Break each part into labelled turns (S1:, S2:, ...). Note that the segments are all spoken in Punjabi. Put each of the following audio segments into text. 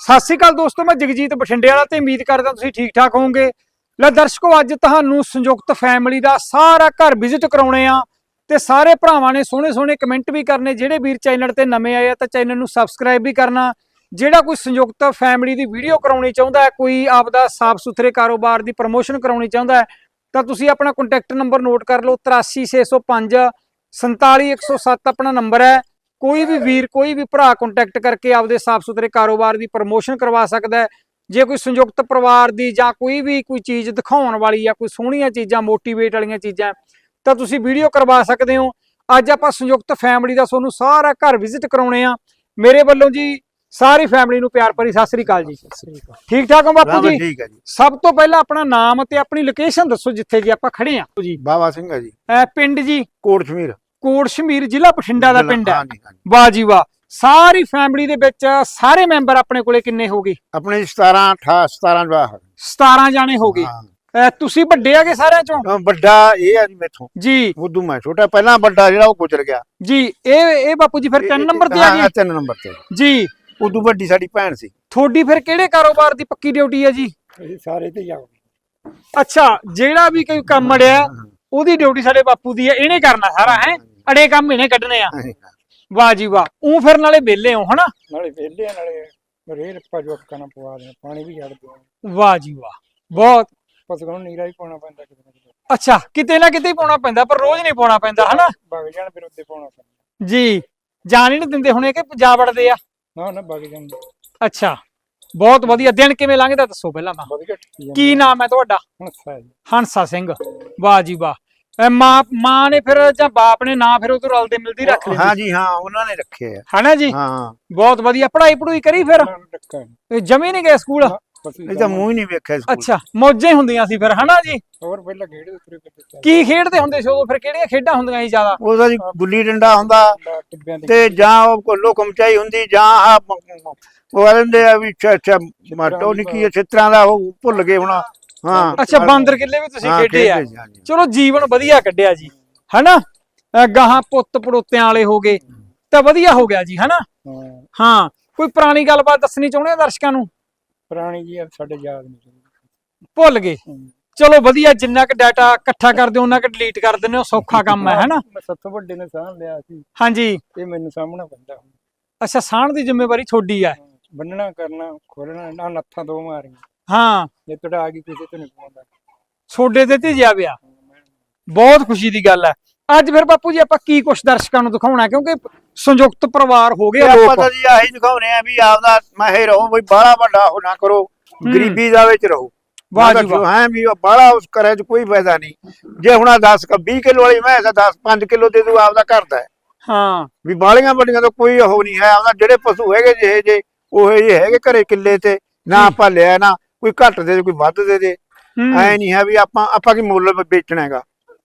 S1: ਸਤਿ ਸ਼੍ਰੀ ਅਕਾਲ ਦੋਸਤੋ, ਮੈਂ ਜਗਜੀਤ ਬਠਿੰਡੇ ਵਾਲਾ ਤੇ ਉਮੀਦ ਕਰਦਾ ਤੁਸੀਂ ਠੀਕ ਠਾਕ ਹੋਵੋਗੇ। ਲੈ ਦਰਸ਼ਕੋ, ਅੱਜ ਤੁਹਾਨੂੰ ਸੰਯੁਕਤ ਫੈਮਿਲੀ ਦਾ ਸਾਰਾ ਘਰ ਵਿਜ਼ਿਟ ਕਰਾਉਣੇ ਆ ਤੇ ਸਾਰੇ ਭਰਾਵਾਂ ਨੇ ਸੋਹਣੇ ਸੋਹਣੇ ਕਮੈਂਟ ਵੀ ਕਰਨੇ। ਜਿਹੜੇ ਵੀਰ ਚੈਨਲ ਤੇ ਨਵੇਂ ਆਏ ਆ ਤਾਂ ਚੈਨਲ ਨੂੰ ਸਬਸਕ੍ਰਾਈਬ ਵੀ ਕਰਨਾ। ਜਿਹੜਾ ਕੋਈ ਸੰਯੁਕਤ ਫੈਮਿਲੀ ਦੀ ਵੀਡੀਓ ਕਰਾਉਣੀ ਚਾਹੁੰਦਾ ਹੈ, ਕੋਈ ਆਪਦਾ ਸਾਫ਼ ਸੁਥਰੇ ਕਾਰੋਬਾਰ ਦੀ ਪ੍ਰਮੋਸ਼ਨ ਕਰਾਉਣੀ ਚਾਹੁੰਦਾ ਹੈ, ਤਾਂ ਤੁਸੀਂ ਆਪਣਾ ਕੰਟੈਕਟ ਨੰਬਰ ਨੋਟ ਕਰ ਲਓ। 83605 47107 ਆਪਣਾ ਨੰਬਰ ਹੈ। ਕੋਈ ਵੀ ਵੀਰ ਕੋਈ ਵੀ ਭਰਾ ਕੰਟੈਕਟ ਕਰਕੇ ਆਪਦੇ ਸਾਫ਼ ਸੁਥਰੇ ਕਾਰੋਬਾਰ ਦੀ ਪ੍ਰਮੋਸ਼ਨ ਕਰਵਾ ਸਕਦਾ ਹੈ। ਜੇ ਕੋਈ ਸੰਯੁਕਤ ਪਰਿਵਾਰ ਦੀ ਜਾਂ ਕੋਈ ਵੀ ਕੋਈ ਚੀਜ਼ ਦਿਖਾਉਣ ਵਾਲੀ ਜਾਂ ਕੋਈ ਸੋਹਣੀਆਂ ਚੀਜ਼ਾਂ ਮੋਟੀਵੇਟ ਵਾਲੀਆਂ ਚੀਜ਼ਾਂ ਤਾਂ ਤੁਸੀਂ ਵੀਡੀਓ ਕਰਵਾ ਸਕਦੇ ਹੋ। ਅੱਜ ਆਪਾਂ ਸੰਯੁਕਤ ਫੈਮਿਲੀ ਦਾ ਤੁਹਾਨੂੰ ਸਾਰਾ ਘਰ ਵਿਜ਼ਿਟ ਕਰਾਉਣੇ ਆ। ਮੇਰੇ ਵੱਲੋਂ ਜੀ ਸਾਰੀ ਫੈਮਿਲੀ ਨੂੰ ਪਿਆਰ ਭਰੀ ਸਤਿ ਸ੍ਰੀ ਅਕਾਲ ਜੀ। ਠੀਕ ਠਾਕ ਹੋ ਬਾਪੂ ਜੀ?
S2: ਠੀਕ ਹੈ ਜੀ।
S1: ਸਭ ਤੋਂ ਪਹਿਲਾਂ ਆਪਣਾ ਨਾਮ ਤੇ ਆਪਣੀ ਲੋਕੇਸ਼ਨ ਦੱਸੋ ਜਿੱਥੇ ਜੀ ਆਪਾਂ ਖੜੇ ਆ। ਜੀ
S2: ਬਾਬਾ ਸਿੰਘ ਹੈ ਜੀ।
S1: ਪਿੰਡ ਜੀ?
S2: ਕੋਟ ਸ਼ਮੀਰ
S1: ਕੋਟ ਸ਼ਮੀਰ ਜ਼ਿਲ੍ਹਾ ਬਠਿੰਡਾ ਦਾ ਪਿੰਡ ਹੈ।
S2: ਹਾਂਜੀ ਹਾਂਜੀ।
S1: ਵਾਹ ਜੀ ਵਾਹ। ਸਾਰੀ ਫੈਮਿਲੀ ਦੇ ਵਿੱਚ ਸਾਰੇ ਮੈਂਬਰ ਆਪਣੇ ਕੋਲੇ ਕਿੰਨੇ ਹੋ ਗਏ?
S2: ਆਪਣੇ 17 18 17 ਜਵਾਹ
S1: 17 ਜਾਣੇ ਹੋ ਗਏ। ਅਹ ਤੁਸੀਂ ਵੱਡੇ ਆਗੇ ਸਾਰਿਆਂ ਚੋਂ?
S2: ਵੱਡਾ ਇਹ ਹੈ ਜੀ ਮੈਥੋਂ।
S1: ਜੀ।
S2: ਉਦੋਂ ਮੈਂ ਛੋਟਾ ਪਹਿਲਾਂ ਵੱਡਾ ਜਿਹੜਾ ਉਹ ਗੁਜ਼ਰ ਗਿਆ।
S1: ਜੀ ਇਹ ਇਹ ਬਾਪੂ ਜੀ ਫਿਰ ਤਿੰਨ
S2: ਇਹ-
S1: ਨੰਬਰ ਤੇ ਆ
S2: ਹਾਂ,
S1: ਗਏ?
S2: ਤਿੰਨ ਨੰਬਰ ਤੇ।
S1: ਜੀ।
S2: ਉਦੋਂ ਵੱਡੀ ਸਾਡੀ ਭੈਣ ਸੀ।
S1: ਤੁਹਾਡੀ ਫਿਰ ਕਿਹੜੇ ਕਾਰੋਬਾਰ ਦੀ ਪੱਕੀ ਡਿਊਟੀ ਹੈ ਜੀ?
S2: ਸਾਰੇ ਤੇ ਜਾਓ।
S1: ਅੱਛਾ ਜਿਹੜਾ ਵੀ ਕੋਈ ਕੰਮ ਅੜਿਆ ਉਹਦੀ ਡਿਊਟੀ ਸਾਡੇ ਬਾਪੂ ਦੀ ਹੈ ਇਹਨੇ ਕਰਨਾ ਸਾਰਾ ਹੈ? ਅੜੇ ਕੰਮ ਇਹਨੇ ਕੱਢਣੇ ਆ। ਵਾਹ ਜੀ ਵਾਹ ਉਹ ਫਿਰ ਨਾਲੇ ਵਿਹਲੇ ਹੋ ਹਨਾ?
S3: ਨਾਲੇ ਵਿਹਲੇ ਆ, ਨਾਲੇ ਰੇਲ ਪਜਵਕਾਂ ਨਾਲ ਪਵਾ ਦੇਣਾ ਪਾਣੀ ਵੀ ਛੱਡਦੇ ਆ।
S1: ਵਾਹ ਜੀ ਵਾਹ ਬਹੁਤ।
S3: ਪਸ਼ੂਆਂ ਨੂੰ ਨੀਰਾ ਹੀ ਪਾਉਣਾ ਪੈਂਦਾ ਕਿਤੇ ਨਾ ਕਿਤੇ।
S1: ਅੱਛਾ ਕਿਤੇ ਨਾ ਕਿਤੇ ਹੀ ਪਾਉਣਾ ਪੈਂਦਾ ਪਰ ਰੋਜ਼ ਨਹੀਂ ਪਾਉਣਾ ਪੈਂਦਾ ਹਨਾ?
S3: ਵਗ ਜਾਣ ਫਿਰ ਉੱਤੇ ਪਾਉਣਾ ਪੈਂਦਾ।
S1: ਜੀ ਜਾਣ ਹੀ ਨਹੀਂ ਦਿੰਦੇ ਹੁਣੇ ਕਿ ਜਾ ਵੜਦੇ ਆ।
S3: ਨਾ ਨਾ ਵਗ ਜਾਂਦੇ
S1: ਅੱਛਾ। ਬਹੁਤ ਵਧੀਆ। ਦਿਨ ਕਿਵੇਂ ਲੰਘਦਾ ਦੱਸੋ ਪਹਿਲਾਂ ਤਾਂ।
S3: ਵਧੀਆ ਠੀਕ
S1: ਕੀ ਨਾਮ ਹੈ ਤੁਹਾਡਾ? ਹੰਸਾ ਸਿੰਘ। ਵਾਹ ਜੀ ਵਾਹ। ਅਹ ਮਾਂ ਮਾਂ ਨੇ ਫਿਰ ਜਾਂ ਬਾਪ ਨੇ ਨਾਂ ਫਿਰ ਉਹ ਤੋਂ ਰਲਦੇ ਮਿਲਦੀ ਰੱਖ ਲਈ
S2: ਹਾਂ ਜੀ ਹਾਂ ਉਹਨਾਂ ਨੇ ਰੱਖੇ ਆ
S1: ਹਨਾ ਜੀ?
S2: ਹਾਂ।
S1: ਬਹੁਤ ਵਧੀਆ। ਪੜ੍ਹਾਈ ਪੜੂਈ ਕਰੀ ਫਿਰ। ਇਹ ਜਮੀ ਨਹੀਂ ਗਏ ਸਕੂਲ?
S2: ਇਹ ਤਾਂ ਮੂੰਹ ਹੀ ਨਹੀਂ ਵੇਖਿਆ ਸਕੂਲ।
S1: ਅੱਛਾ ਮੌਜਾਂ ਹੀ ਹੁੰਦੀਆਂ ਸੀ ਫਿਰ ਹਨਾ ਜੀ?
S3: ਹੋਰ ਪਹਿਲਾਂ ਖੇਡ ਦੇ ਤੁਰੇ ਫਿਰਦੇ
S1: ਕੀ ਖੇਡਦੇ ਹੁੰਦੇ ਸੀ ਉਦੋਂ ਫਿਰ? ਕਿਹੜੀਆਂ ਖੇਡਾਂ ਹੁੰਦੀਆਂ ਸੀ ਜ਼ਿਆਦਾ?
S2: ਉਹਦਾ ਜੀ ਗੁੱਲੀ ਡੰਡਾ ਹੁੰਦਾ ਤੇ ਜਾਂ ਉਹ ਕੋਲੋ ਕਮਚਾਈ ਹੁੰਦੀ ਜਾਂ ਆ ਉਹ ਕਹਿੰਦੇ ਆ ਵੀ ਅੱਛਾ ਅੱਛਾ ਮਾਟੋ ਨਿੱਕੀ ਛਿੱਤਰਾਂ ਦਾ ਉਹ ਭੁੱਲ ਗਏ ਹੁਣ। ਹਾਂ।
S1: ਅੱਛਾ ਬਾਂਦਰ ਕਿੱਲੇ ਵੀ ਤੁਸੀਂ ਖੇਡੇ ਆ। ਚਲੋ ਜੀਵਨ ਵਧੀਆ ਕੱਢਿਆ ਜੀ। ਹਨਾ? ਗਾਹਾਂ ਪੁੱਤ ਪੜੋਤਿਆਂ ਵਾਲੇ ਹੋ ਗਏ ਤਾਂ ਵਧੀਆ ਹੋ ਗਿਆ ਜੀ ਹਨਾ?
S3: ਹਾਂ।
S1: ਕੋਈ ਪੁਰਾਣੀ ਗੱਲਬਾਤ ਦੱਸਣੀ ਚਾਹੁੰਦੇ ਆ ਦਰਸ਼ਕਾਂ ਨੂੰ?
S3: ਪੁਰਾਣੀ ਜੀ ਆ, ਸਾਡੇ ਯਾਦ ਨਹੀਂ
S1: ਭੁੱਲ ਗਏ। ਚਲੋ ਵਧੀਆ ਜਿੰਨਾ ਕੁ ਡਾਟਾ ਇਕੱਠਾ ਕਰਦੇ ਹੋ ਉਹਨਾਂ ਕੁ ਡਿਲੀਟ ਕਰ ਦਿੰਦੇ ਹੋ ਸੌਖਾ ਕੰਮ ਹੈ ਹਨਾ?
S3: ਮੈਂ ਸੱਤੋਂ ਵੱਡੇ ਨੇ ਸਾਹ ਲਿਆ ਸੀ।
S1: ਹਾਂਜੀ।
S3: ਇਹ ਮੈਨੂੰ ਸਾਹਮਣਾ ਪੈਂਦਾ ਹੁਣ।
S1: ਅੱਛਾ ਸਾਣ ਦੀ ਜ਼ਿੰਮੇਵਾਰੀ ਤੁਹਾਡੀ ਹੈ।
S3: ਬੰਨਣਾ ਕਰਨਾ ਖੋਲਣਾ ਨਾ ਨੱਥਾਂ ਦੋ ਮਾਰੀਆਂ।
S1: ਹਾਂ।
S3: ਜੇ ਤੁਹਾਡਾ ਆ ਗਈ ਕਿਸੇ ਤੋਂ ਨਹੀਂ ਪਾਉਂਦਾ
S1: ਛੋਡੇ ਤੇ ਧੀਜਿਆ ਪਿਆ। ਬਹੁਤ ਖੁਸ਼ੀ ਦੀ ਗੱਲ ਹੈ। ਅੱਜ ਫਿਰ ਬਾਪੂ ਜੀ ਆਪਾਂ ਕੀ ਕੁਛ ਦਰਸ਼ਕਾਂ ਨੂੰ ਦਿਖਾਉਣਾ ਕਿਉਂਕਿ ਸੰਯੁਕਤ ਪਰਿਵਾਰ ਹੋ
S2: ਤੇ
S1: ਗਿਆ
S2: ਆਪਾਂ
S1: ਲੋਕ।
S2: ਤਾਂ ਜੀ ਆਹੀ ਦਿਖਾਉਨੇ ਆ ਵੀ ਆਪਦਾ ਮਾਹੇ ਰਹੋ ਵੀ ਬਾਹਲਾ ਵੱਡਾ ਹੋ ਨਾ ਕਰੋ। ਗਰੀਬੀ ਦਾ ਵਿੱਚ ਰਹੋ।
S1: ਵਾਹ ਜੀ ਵਾਹ।
S2: ਹੈ ਵੀ ਬਾਹਲਾ ਉਸ ਕਰੇ ਚ ਕੋਈ ਫਾਇਦਾ ਨਹੀਂ। ਜੇ ਹੁਣ 10 20 ਕਿਲੋ ਵਾਲੀ ਮੈਂ 10 5 ਕਿਲੋ ਦੇ ਦੂ ਆਪਦਾ ਕਰਦਾ ਹੈ
S1: ਹਾਂ।
S2: ਵੀ ਬਾਲੀਆਂ ਵੱਡੀਆਂ ਤਾਂ ਕੋਈ ਉਹ ਨਹੀਂ ਹੈ। ਆਪਦਾ ਜਿਹੜੇ ਪਸ਼ੂ ਹੈਗੇ ਜਿਹੇ ਜੇ ਉਹ ਜਿਹੇ ਹੈਗੇ ਘਰੇ ਕਿੱਲੇ ਤੇ ਨਾ ਆਪਾਂ ਲਿਆ ਨਾ ਕੋਈ ਘੱਟ ਦੇ ਦੇ ਕੋਈ ਵੱਧ ਦੇ ਦੇ। ਐ ਨਹੀਂ ਹੈ ਵੀ ਆਪਾਂ ਆਪਾਂ ਕੀ ਮੁੱਲ ਵੇਚਣਾ ਹੈਗਾ।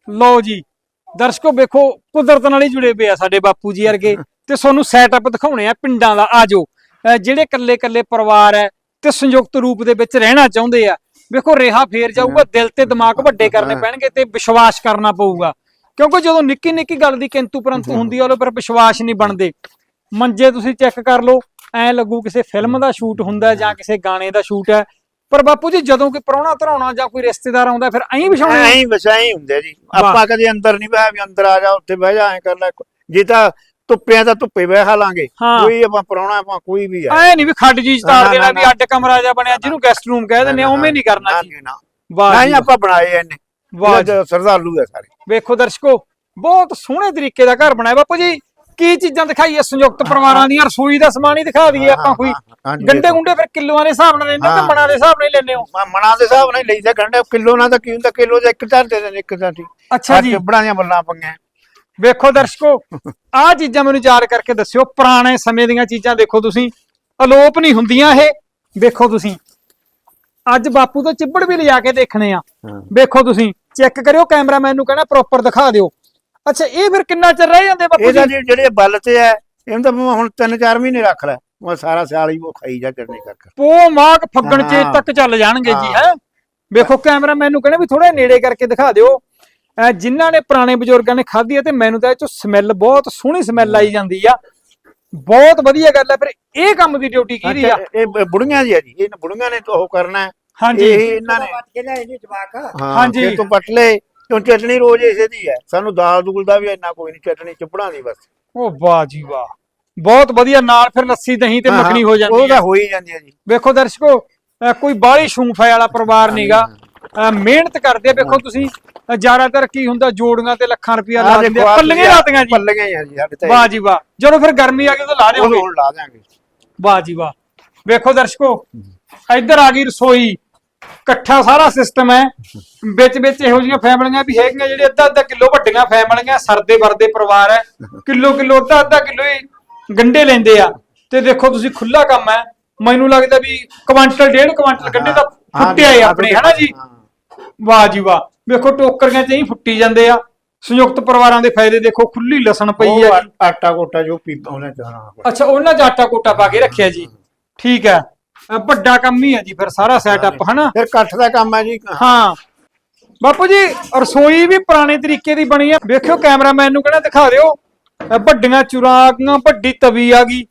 S1: ਲਓ ਜੀ ਦਰਸ਼ਕੋ ਵੇਖੋ ਕੁਦਰਤ ਨਾਲ ਹੀ ਜੁੜੇ ਪਏ ਆ ਸਾਡੇ ਬਾਪੂ ਜੀ ਵਰਗੇ ਤੇ ਤੁਹਾਨੂੰ ਸੈਟਅਪ ਦਿਖਾਉਣੇ ਆ ਪਿੰਡਾਂ ਦਾ ਆਜੋ ਜਿਹੜੇ ਕੱਲੇ ਕੱਲੇ ਪਰਿਵਾਰ ਹੈ ਤੇ ਸੰਯੁਕਤ ਰੂਪ ਦੇ ਵਿੱਚ ਰਹਿਣਾ ਚਾਹੁੰਦੇ ਆ ਵੇਖੋ ਰਿਹਾ ਫੇਰ ਜਾਊਗਾ ਦਿਲ ਤੇ ਦਿਮਾਗ ਵੱਡੇ ਕਰਨੇ ਪੈਣਗੇ ਤੇ ਵਿਸ਼ਵਾਸ ਕਰਨਾ ਪਊਗਾ। ਕਿਉਂਕਿ ਜਦੋਂ ਨਿੱਕੀ ਨਿੱਕੀ ਗੱਲ ਦੀ ਕਿੰਤੂ ਪਰੰਤੂ ਹੁੰਦੀ ਆ ਉਹਦੇ ਪਰ ਵਿਸ਼ਵਾਸ ਨਹੀਂ ਬਣਦੇ। ਮੰਜੇ ਤੁਸੀਂ ਚੈੱਕ ਕਰ ਲਓ ਐ ਲੱਗੂ ਕਿਸੇ ਫਿਲਮ ਦਾ ਸ਼ੂਟ ਹੁੰਦਾ ਜਾਂ ਕਿਸੇ ਗਾਣੇ ਦਾ ਸ਼ੂਟ ਹੈ। ਪਰ ਬਾਪੂ ਜੀ ਜਦੋਂ ਕੋਈ ਪ੍ਰਾਹੁਣਾ ਧਰਾਉਣਾ ਜਾਂ ਕੋਈ ਰਿਸ਼ਤੇਦਾਰ ਆਉਂਦਾ ਫਿਰ ਐਂ ਵਿਛਾਉਣੇ ਆ?
S2: ਐਂ ਵਸਾਈ ਹੁੰਦੇ ਜੀ। ਆਪਾਂ ਕਦੇ ਅੰਦਰ ਨਹੀਂ ਬਹਿ ਵੀ ਅੰਦਰ ਆ ਜਾ ਉੱਥੇ ਬਹਿ ਜਾ ਐ ਕਰ ਲੈ। ਜੇ ਤਾਂ ਧੁੱਪਿਆਂ ਤਾਂ ਧੁੱਪੇ ਬਹਿ ਲਾਂਗੇ।
S1: ਹਾਂ।
S2: ਕੋਈ ਆਪਾਂ ਪਰਾਉਣਾ ਆਪਾਂ ਕੋਈ ਵੀ ਆ।
S1: ਐ ਨਹੀਂ ਵੀ ਖੱਡ ਜੀ ਤਾਰ
S2: ਨਾ,
S1: ਦੇਣਾ ਵੀ ਅੱਡ ਕਮਰਾ ਜਿਹਾ ਬਣਿਆ ਜਿਹਨੂੰ ਗੈਸਟ ਰੂਮ ਕਹਿ ਦਿੰਦੇ ਆ ਉਵੇਂ ਨਹੀਂ ਕਰਨਾ ਜੀ।
S2: ਜੀ,
S1: ਵਾਹ
S2: ਨਾ
S1: ਜੀ।
S2: ਹੀ ਆਪਾਂ ਬਣਾਏ ਐਨੇ
S1: ਵਾਹ ਜੀ।
S2: ਸਰਦਾਲੂ ਹੈ ਸਾਰੇ।
S1: ਵੇਖੋ ਦਰਸ਼ਕੋ ਬਹੁਤ ਸੋਹਣੇ ਤਰੀਕੇ ਦਾ ਘਰ ਬਣਾਇਆ ਬਾਪੂ ਜੀ। ਕੀ ਚੀਜ਼ਾਂ ਦਿਖਾਈਏ? ਸੰਯੁਕਤ ਪਰਿਵਾਰਾਂ ਦੀਆਂ ਰਸੋਈ ਦਾ ਸਮਾਨ ਹੀ ਦਿਖਾ ਦਈਏ ਆਪਾਂ ਕੋਈ।
S2: ਹਾਂਜੀ,
S1: ਗੰਡੇ। ਗੁੰਡੇ ਫਿਰ ਕਿਲੋਆਂ ਦੇ ਹਿਸਾਬ ਨਾਲ ਲੈਂਦੇ ਹੋ ਕਿ
S2: ਹਾਂ।
S1: ਮਣਾਂ ਦੇ ਹਿਸਾਬ ਨਾਲ ਹੀ ਲੈਂਦੇ ਹੋ?
S2: ਮੈਂ ਮਣਾ ਦੇ ਹਿਸਾਬ ਨਾਲ ਹੀ ਲਈਦਾ ਗੰਡੇ। ਕਿਲੋ ਨਾਲ ਤਾਂ ਕੀ ਹੁੰਦਾ? ਕਿਲੋ ਦੇ ਇੱਕ ਧਰ ਦੇ ਦੇਣ ਇੱਕ ਧਰ ਦੀ।
S1: ਅੱਛਾ ਜੀ।
S2: ਬੜਾਂ ਦੀਆਂ ਬੱਲਾਂ ਪੰਗੀਆਂ
S1: ਵੇਖੋ ਦਰਸ਼ਕੋ ਆਹ ਚੀਜ਼ਾਂ ਮੈਨੂੰ ਯਾਦ ਕਰਕੇ ਦੱਸਿਓ। ਪੁਰਾਣੇ ਸਮੇਂ ਦੀਆਂ ਚੀਜ਼ਾਂ ਦੇਖੋ ਤੁਸੀਂ। ਅਲੋਪ ਨਹੀਂ ਹੁੰਦੀਆਂ ਇਹ। ਵੇਖੋ ਤੁਸੀਂ। ਅੱਜ ਬਾਪੂ ਤੋਂ ਚਿੱਬੜ ਵੀ ਲਿਜਾ ਕੇ ਦੇਖਣੇ ਆ।
S2: ਹਾਂ।
S1: ਵੇਖੋ ਤੁਸੀਂ। ਚੈੱਕ ਕਰਿਓ ਕੈਮਰਾਮੈਨ ਨੂੰ ਕਹਿਣਾ ਪ੍ਰੋਪਰ ਦਿਖਾ ਦਿਓ। ਅੱਛਾ ਇਹ ਫਿਰ ਕਿੰਨਾ ਚਿਰ ਰਹਿ ਜਾਂਦੇ ਬਾਪੂ
S2: ਇਹਦਾ
S1: ਜੀ?
S2: ਜੀ ਜਿਹੜੇ ਬੱਲ ਤੇ ਹੈ ਇਹਨੂੰ ਤਾਂ ਭਾਵੇਂ ਹੁਣ 3-4 ਮਹੀਨੇ ਰੱਖ ਲੈ। ਉਹ ਸਾਰਾ ਸਿਆਲ ਹੀ ਉਹ ਖਾਈ ਜਾ ਚੜਨੀ ਕਰਕੇ
S1: ਪੋ ਮਾਗ ਫੱਗਣ ਚ
S2: ਹਾਂ।
S1: ਤੱਕ ਚੱਲ ਜਾਣਗੇ ਜੀ
S2: ਹਾਂ।
S1: ਵੇਖੋ ਕੈਮਰਾਮੈਨ ਨੂੰ ਕਹਿੰਦੇ ਵੀ ਥੋੜਾ ਨੇੜੇ ਕਰਕੇ ਦਿਖਾ ਦਿਓ। ਅਹ ਜਿਨ੍ਹਾਂ ਨੇ ਪੁਰਾਣੇ ਬਜ਼ੁਰਗਾਂ ਨੇ ਖਾਧੀ ਹੈ ਤੇ ਮੈਨੂੰ ਤਾਂ ਇਹ ਚੋਂ ਸਮੈਲ ਬਹੁਤ ਸੋਹਣੀ ਸਮੈਲ ਆਈ ਜਾਂਦੀ ਆ। ਬਹੁਤ ਵਧੀਆ ਗੱਲ ਹੈ ਫਿਰ ਇਹ ਕੰਮ ਦੀ ਡਿਊਟੀ ਕਿਹਦੀ ਆ?
S2: ਇਹ ਬ- ਬੁੜੀਆਂ ਦੀ ਆ ਜੀ। ਇਹ ਬੁੜੀਆਂ ਨੇ ਤਾਂ ਉਹ ਕਰਨਾ ਹੈ।
S1: ਹਾਂਜੀ।
S2: ਇਹ ਇਹਨਾਂ ਨੇ
S3: ਵੱਟ ਕੇ ਲਿਆਏ ਜੀ ਜਵਾਕ।
S2: ਹਾਂ
S1: ਹਾਂਜੀ।
S2: ਫਿਰ ਤੋਂ ਪਟ ਲੈ। ਕਿਉਂ ਚਟਣੀ ਰੋਜ਼ ਇਸੇ ਦੀ ਹੈ। ਸਾਨੂੰ ਦਾਲ ਦੂਲ ਦਾ ਵੀ ਇੰਨਾ ਕੋਈ ਨਹੀਂ ਚਟਣੀ ਚੁੱਪੜਾਂ ਦੀ ਬਸ।
S1: ਉਹ ਵਾਹ ਜੀ ਵਾਹ। ਬਹੁਤ ਵਧੀਆ ਨਾਲ ਫਿਰ ਲੱਸੀ ਦਹੀਂ ਤੇ
S2: ਹਾਂ,
S1: ਮੱਖਣੀ ਹੋ
S2: ਉਹ
S1: ਜਾਂਦੀ
S2: ਤਾਂ
S1: ਹੈ।
S2: ਹੋ ਹੀ ਜਾਂਦੀ ਹੈ ਜੀ।
S1: ਵੇਖੋ ਦਰਸ਼ਕੋ ਅਹ ਕੋਈ ਬਾਹਲੀ ਸ਼ੂਫੇ ਵਾਲਾ ਪਰਿਵਾਰ ਨਹੀਂਗਾ ਮਿਹਨਤ ਕਰਦੇ ਆ। ਵੇਖੋ ਤੁਸੀਂ ਅਹ ਜ਼ਿਆਦਾਤਰ ਕੀ ਹੁੰਦਾ ਜੋੜੀਆਂ ਤੇ ਲੱਖਾਂ ਰੁਪਇਆ ਲਾ
S2: ਆਹ
S1: ਦਿੰਦੇ
S2: ਦੇਖੋ
S1: ਆ।
S2: ਆਹ
S1: ਪੱਲੀਆਂ ਲਾਤੀਆਂ ਜੀ।
S2: ਪੱਲੀਆਂ ਹੀ ਆ ਜੀ ਸਾਡੇ ਤਾਂ
S1: ਵਾਹ ਜੀ ਵਾਹ। ਜਦੋਂ ਫਿਰ ਗਰਮੀ ਆ ਗਈ ਉਦੋਂ ਲਾ
S2: ਉਹ
S1: ਦਿਓਗੇ
S2: ਹੁਣ ਲਾ ਦਿਆਂਗੇ।
S1: ਵਾਹ ਜੀ ਵਾਹ। ਵੇਖੋ ਦਰਸ਼ਕੋ ਇੱਧਰ ਆ ਗਈ ਰਸੋਈ। ਇਕੱਠਾ ਸਾਰਾ ਸਿਸਟਮ ਹੈ। ਵਿੱਚ ਵਿੱਚ ਇਹੋ ਜਿਹੀਆਂ ਫੈਮਲੀਆਂ ਵੀ ਹੈਗੀਆਂ ਜਿਹੜੇ ਅੱਧਾ ਅੱਧਾ ਕਿਲੋ ਵੱਡੀਆਂ ਫੈਮਲੀਆਂ ਸਰਦੇ ਵਰਦੇ ਪਰਿਵਾਰ ਹੈ। ਕਿਲੋ ਕਿਲੋ ਅੱਧਾ ਅੱਧਾ ਕਿਲੋ ਹੀ ਗੰਡੇ ਲੈਂਦੇ ਆ। ਤੇ ਦੇਖੋ ਤੁਸੀਂ ਖੁੱਲਾ ਕੰਮ ਹੈ। ਮੈਨੂੰ ਲੱਗਦਾ ਵੀ ਕੁਆਂਟਲ ਡੇਢ ਕੁਆਂਟਲ ਗੰਡੇ ਦਾ ਫੁੱਟਿਆ ਹੈ ਆਪਣੇ ਹਨਾ ਜੀ। ਵਾਹ ਜੀ ਵਾਹ। ਵੇਖੋ ਟੋਕਰੀਆਂ 'ਚ ਹੀ ਫੁੱਟੀ ਜਾਂਦੇ ਆ। ਸੰਯੁਕਤ ਪਰਿਵਾਰਾਂ ਦੇ ਫਾਇਦੇ ਦੇਖੋ ਖੁੱਲੀ ਲਸਣ ਪਈ ਹੈ
S2: ਆਟਾ ਕੋਟਾ ਜੋ ਪੀ ਉਹਨੇ ਚਾਹਣਾ
S1: ਅੱਛਾ ਉਹਨਾਂ 'ਚ ਆਟਾ ਕੋਟਾ ਪਾ ਕੇ ਰੱਖਿਆ ਜੀ। ਠੀਕ ਹੈ। ਅ, ਵੱਡਾ ਕੰਮ ਹੀ ਹੈ ਜੀ ਫਿਰ ਸਾਰਾ ਸੈਟਅਪ ਹਨਾ?
S2: ਫਿਰ ਕੱਠ ਦਾ ਕੰਮ ਹੈ ਜੀ।
S1: ਹਾਂ। ਬਾਪੂ ਜੀ ਰਸੋਈ ਵੀ ਪੁਰਾਣੇ ਤਰੀਕੇ ਦੀ ਬਣੀ ਆ। ਵੇਖਿਓ ਕੈਮਰਾਮੈਨ ਨੂੰ ਕਹਿੰਦਾ ਦਿਖਾ ਦਿਓ। ਅ, ਵੱਡੀਆਂ ਚੁਰਾਂ ਆ ਗਈਆਂ ਵੱਡੀ ਤਵੀ ਆ ਗਈ।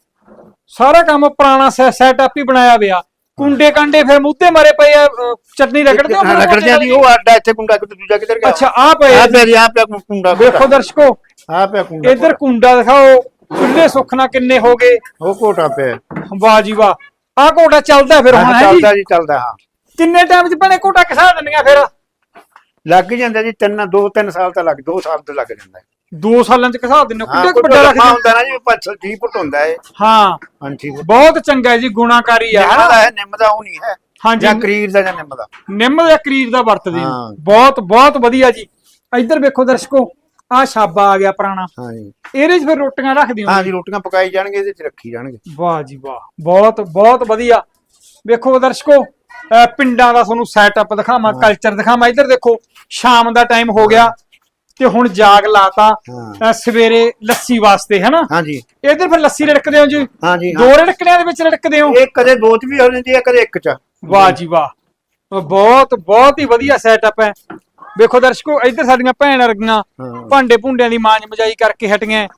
S1: ਸਾਰਾ ਕੰਮ ਪੁਰਾਣਾ ਸੈਟਅਪ ਹੀ ਬਣਾਇਆ ਪਿਆ ਕੁੰਡੇ ਕਾਂਡੇ ਫਿਰ ਮੁੱਦੇ ਮਾਰੇ ਪਏ ਆ ਅ, ਚਟਨੀ ਰਗੜਦੇ ਹੋ ਫਿਰ
S2: ਰਗੜ ਜਾਂਦੀ ਉਹ ਆਟਾ ਇੱਥੇ ਕੁੰਡਾ ਕਿਤੇ ਦੂਜਾ ਕਿੱਧਰ ਗਿਆ?
S1: ਅੱਛਾ ਆ ਪਏ ਆ
S2: ਆ
S1: ਜੀ।
S2: ਪਿਆ ਜੀ। ਆ ਪਿਆ ਕੁੰਡਾ
S1: ਵੇਖੋ ਦਰਸ਼ਕੋ
S2: ਆ ਪਿਆ ਕੁੰਡਾ।
S1: ਇੱਧਰ ਕੁੰਡਾ ਦਿਖਾਓ। ਚੁੱਲ੍ਹੇ ਸੁੱਖਣਾ ਕਿੰਨੇ ਹੋ ਗਏ।
S2: ਉਹ ਕੋਟਾ ਪਿਆ।
S1: ਵਾਹ ਜੀ ਵਾਹ। ਆਹ ਘੋੜਾ ਚੱਲਦਾ ਫਿਰ ਹੁਣ।
S2: ਹਾਂ,
S1: ਹੈ ਜੀ।
S2: ਚੱਲਦਾ ਜੀ ਚੱਲਦਾ ਹਾਂ।
S1: ਕਿੰਨੇ ਟਾਈਮ 'ਚ ਬਣੇ ਘੋੜਾ ਕਿਸਾ ਦਿੰਦੀਆਂ ਫਿਰ?
S2: ਲੱਗ ਜਾਂਦਾ ਜੀ ਤਿੰਨ ਦੋ ਤਿੰਨ ਸਾਲ ਤਾਂ ਲੱਗ ਦੋ ਸਾਲ ਤਾਂ ਲੱਗ ਜਾਂਦਾ। ਹੈ।
S1: 2 ਸਾਲਾਂ 'ਚ ਕਿਸਾ ਦਿੰਦੇ ਹੋ। ਕਿੱਡੇ ਕੁ
S2: ਕੋਈ
S1: ਵੱਡਾ
S2: ਲੰਮਾ
S1: ਰੱਖਦੇ
S2: ਹੁੰਦਾ ਨਾ ਜੀ 5 6 ਫੁੱਟ ਹੁੰਦਾ ਹੈ
S1: ਹਾਂ।
S2: 5 ਫੁੱਟ
S1: ਬਹੁਤ ਚੰਗਾ ਹੈ ਜੀ ਗੁਣਾਕਾਰੀ ਆ
S2: ਨਿੰਮ
S1: ਹਨਾ?
S2: ਦਾ ਹੈ ਨਿੰਮ ਦਾ ਉਹ ਨਹੀਂ ਹੈ।
S1: ਹਾਂਜੀ।
S2: ਜਾਂ ਕਰੀਰ ਦਾ ਜਾਂ ਨਿੰਮ ਦਾ।
S1: ਨਿੰਮ ਦਾ ਕਰੀਰ ਦਾ ਵਰਤਦੇ ਹੋ।
S2: ਹਾਂ।
S1: ਬਹੁਤ ਬਹੁਤ ਵਧੀਆ ਜੀ। ਇੱਧਰ ਵੇਖੋ ਦਰਸ਼ਕੋ ਆਹ ਛਾਬਾ ਆ ਗਿਆ ਪੁਰਾਣਾ।
S2: ਹਾਂ ਜੀ
S1: ਇਹਦੇ 'ਚ ਫਿਰ ਰੋਟੀਆਂ ਰੱਖਦੇ ਹੋ
S2: ਹਾਂ ਜੀ ਰੋਟੀਆਂ ਪਕਾਈ ਜਾਣਗੇ ਇਹਦੇ ਚ ਰੱਖੀ ਜਾਣਗੇ।
S1: ਵਾਹ ਜੀ ਵਾਹ ਬਹੁਤ ਬਹੁਤ ਵਧੀਆ। ਵੇਖੋ ਦਰਸ਼ਕੋ ਅਹ ਪਿੰਡਾਂ ਦਾ ਤੁਹਾਨੂੰ ਸੈਟਅਪ ਦਿਖਾਵਾਂ ਕਲਚਰ ਦਿਖਾਵਾਂ। ਇੱਧਰ ਦੇਖੋ ਸ਼ਾਮ ਦਾ ਟਾਈਮ ਹੋ ਗਿਆ ਤੇ ਹੁਣ ਜਾਗ ਲਾਤਾ
S2: ਹਾਂ।
S1: ਅਹ ਸਵੇਰੇ ਲੱਸੀ ਵਾਸਤੇ ਹੈਨਾ?
S2: ਹਾਂ ਜੀ
S1: ਇੱਧਰ ਫਿਰ ਲੱਸੀ ਰੜਕਦੇ ਹੋ ਜੀ?
S2: ਹਾਂ। ਜੀ
S1: ਦੋ ਰੜਕਣਿਆਂ ਦੇ ਵਿੱਚ ਰੜਕਦੇ ਹੋ?
S2: ਇਹ ਕਦੇ ਦੋ ਚ ਵੀ ਹੋ ਜਾਂਦੀ ਹੈ ਕਦੇ ਇੱਕ ਚ।
S1: ਵਾਹ ਜੀ ਵਾਹ। ਬਹੁਤ ਬਹੁਤ ਹੀ ਵਧੀਆ ਸੈਟਅਪ ਹੈ। ਵੇਖੋ ਦਰਸ਼ਕੋ ਇੱਧਰ ਸਾਡੀਆਂ ਭੈਣ ਵਰਗੀਆਂ
S2: ਹਾਂ।
S1: ਭਾਂਡੇ ਭੁੰਡਿਆਂ ਦੀ ਮਾਂਜ ਮਜਾਈ ਕਰਕੇ ਹਟੀਆਂ।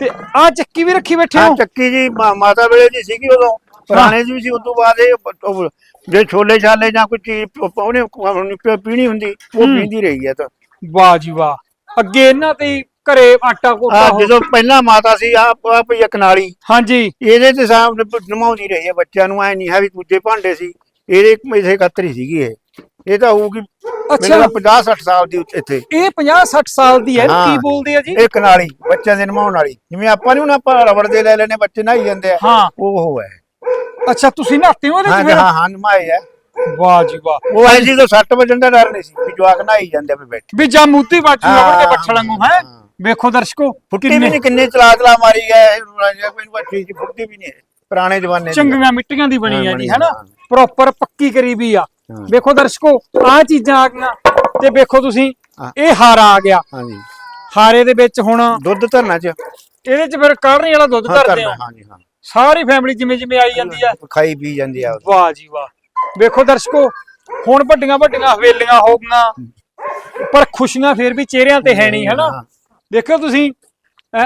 S1: ਤੇ ਆਹ ਚੱਕੀ ਵੀ ਰੱਖੀ ਬੈਠੇ
S2: ਹਾਂ। ਚੱਕੀ ਜੀ ਮਾਤਾ ਵੇਲੇ ਦੀ ਸੀਗੀ ਉਦੋਂ। ਪੁਰਾਣੇ ਵੀ ਸੀ ਉਦੋਂ ਬਾਅਦ ਇਹ ਜੇ ਛੋਲੇ ਛਾਲੇ ਜਾਂ ਕੋਈ ਚੀਜ਼ ਪ- ਉਹਨੇ ਉਹਨੇ ਪੀ- ਪੀਣੀ ਹੁੰਦੀ ਉਹ। ਪੀਂਦੀ ਰਹੀ ਹੈ ਤਾਂ।
S1: ਵਾਹ ਜੀ ਵਾਹ। ਅੱਗੇ ਇਹਨਾਂ ਤੇ ਘਰੇ ਆਟਾ ਕੋਟਾ
S2: ਆ
S1: ਹੋ-
S2: ਜਦੋਂ ਪਹਿਲਾਂ ਮਾਤਾ ਸੀ ਆ ਆ ਪਈ ਇੱਕ ਨਾਲੀ।
S1: ਹਾਂਜੀ।
S2: ਇਹਦੇ ਤੇ ਸਾਹਬ ਨਮਾਉਂਦੀ ਰਹੀ ਹੈ ਬੱਚਿਆਂ ਨੂੰ ਐ ਨਹੀਂ ਹੈ ਵੀ ਦੂਜੇ ਭਾਂਡੇ ਸੀ। ਇਹਦੇ ਇਸੇ ਕਤਰੀ ਸੀਗੀ ਇਹ। ਇਹ ਤਾਂ ਹੋਊਗੀ
S1: ਅੱਛਾ।
S2: ਮੈਨੂੰ 50 60 ਸਾਲ ਦੀ ਉੱਥੇ- ਇੱਥੇ
S1: ਇਹ 50 60 ਸਾਲ ਦੀ ਹੈ
S2: ਹਾਂ।
S1: ਕੀ ਬੋਲਦੇ ਆ ਜੀ?
S2: ਇੱਕ ਨਾਲੀ ਬੱਚਿਆਂ ਦੇ ਨਮਾਉਣ ਵਾਲੀ। ਜਿਵੇਂ ਆਪਾਂ ਨੂੰ ਨਾ ਆਪਾਂ ਰਬੜ ਦੇ ਲੈ ਲੈਨੇ ਬੱਚੇ ਨਹਾਈ ਜਾਂਦੇ ਆ।
S1: ਹਾਂ।
S2: ਉਹ ਹੈ
S1: ਅੱਛਾ ਤੁਸੀਂ ਨਹਾਤੇ ਹੋ ਇਹਦੇ
S2: ਹਾਂ
S1: ਚ
S2: ਜੀ,
S1: ਫਿਰ
S2: ਹਾਂ ਹਾਂ ਨਮਾਏ ਆ।
S1: ਵਾਹ ਜੀ ਵਾਹ।
S2: ਉਹ ਐ ਜੀ ਤੋਂ 60 ਵਜਣ ਦਾ ਡਰ ਨਹੀਂ ਸੀ ਵੀ ਜਵਾਕ ਨਹਾਈ ਜਾਂਦੇ ਆ ਵੀ ਬੈਠੇ।
S1: ਵੀ ਜਾਂ ਮੂਤੀ ਬਾਜੂ
S2: ਹਾਂ,
S1: ਰਬੜ ਕੇ ਬੱਛੜ ਵਾਂਗੂ ਹੈ?
S2: ਹਾਂ।
S1: ਵੇਖੋ ਦਰਸ਼ਕੋ
S2: ਫੁੱਟੀ ਵੀ ਨਹੀਂ ਕਿੰਨੇ ਚਲਾ ਚਲਾ ਮਾਰੀ ਗਏ ਕੋਈ ਬੱਚੀ ਜੀ ਫੁੱਟੀ ਵੀ ਨਹੀਂ ਹੈ। ਪੁਰਾਣੇ ਜ਼ਮਾਨੇ ਦੀ
S1: ਚੰਗੀਆਂ ਮਿੱਟੀਆਂ ਦੀ ਬਣੀ
S2: ਹਾਂ,
S1: ਹੈ
S2: ਬਣੀ
S1: ਜੀ ਹੈਨਾ?
S2: ਹਾਂ।
S1: ਪ੍ਰੋਪਰ ਪੱਕੀ ਕਰੀ ਵੀ ਆ। ਵੇਖੋ ਦਰਸ਼ਕੋ ਆਹ ਚੀਜ਼ਾਂ ਆ ਗਈਆਂ ਤੇ ਵੇਖੋ ਤੁਸੀਂ। ਇਹ ਹਾਰਾ ਆ ਗਿਆ।
S2: ਹਾਂ ਜੀ
S1: ਹਾਰੇ ਦੇ ਵਿੱਚ ਹੁਣ
S2: ਦੁੱਧ ਧਰਨਾ ਚ।
S1: ਇਹਦੇ ਚ ਫਿਰ ਕਾੜਨੀ ਵਾਲਾ ਦੁੱਧ ਧਰਦੇ
S2: ਧਰਨਾ
S1: ਹੋ
S2: ਹਾਂ।
S1: ਸਾਰੀ ਫੈਮਿਲੀ ਜਿਵੇਂ ਜਿਵੇਂ ਆਈ ਜਾਂਦੀ ਆ।
S2: ਖਾਈ ਪੀ ਜਾਂਦੀ ਆ।
S1: ਵਾਹ ਜੀ ਵਾਹ। ਵੇਖੋ ਦਰਸ਼ਕੋ ਹੁਣ ਵੱਡੀਆਂ ਵੱਡੀਆਂ ਹਵੇਲੀਆਂ ਹੋ ਗਈਆਂ ਪਰ ਖੁਸ਼ੀਆਂ ਫੇਰ ਵੀ ਚਿਹਰਿਆਂ ਤੇ ਹੈ ਨਹੀਂ ਹਨਾ?
S2: ਹਾਂ।
S1: ਦੇਖਿਓ ਤੁਸੀਂ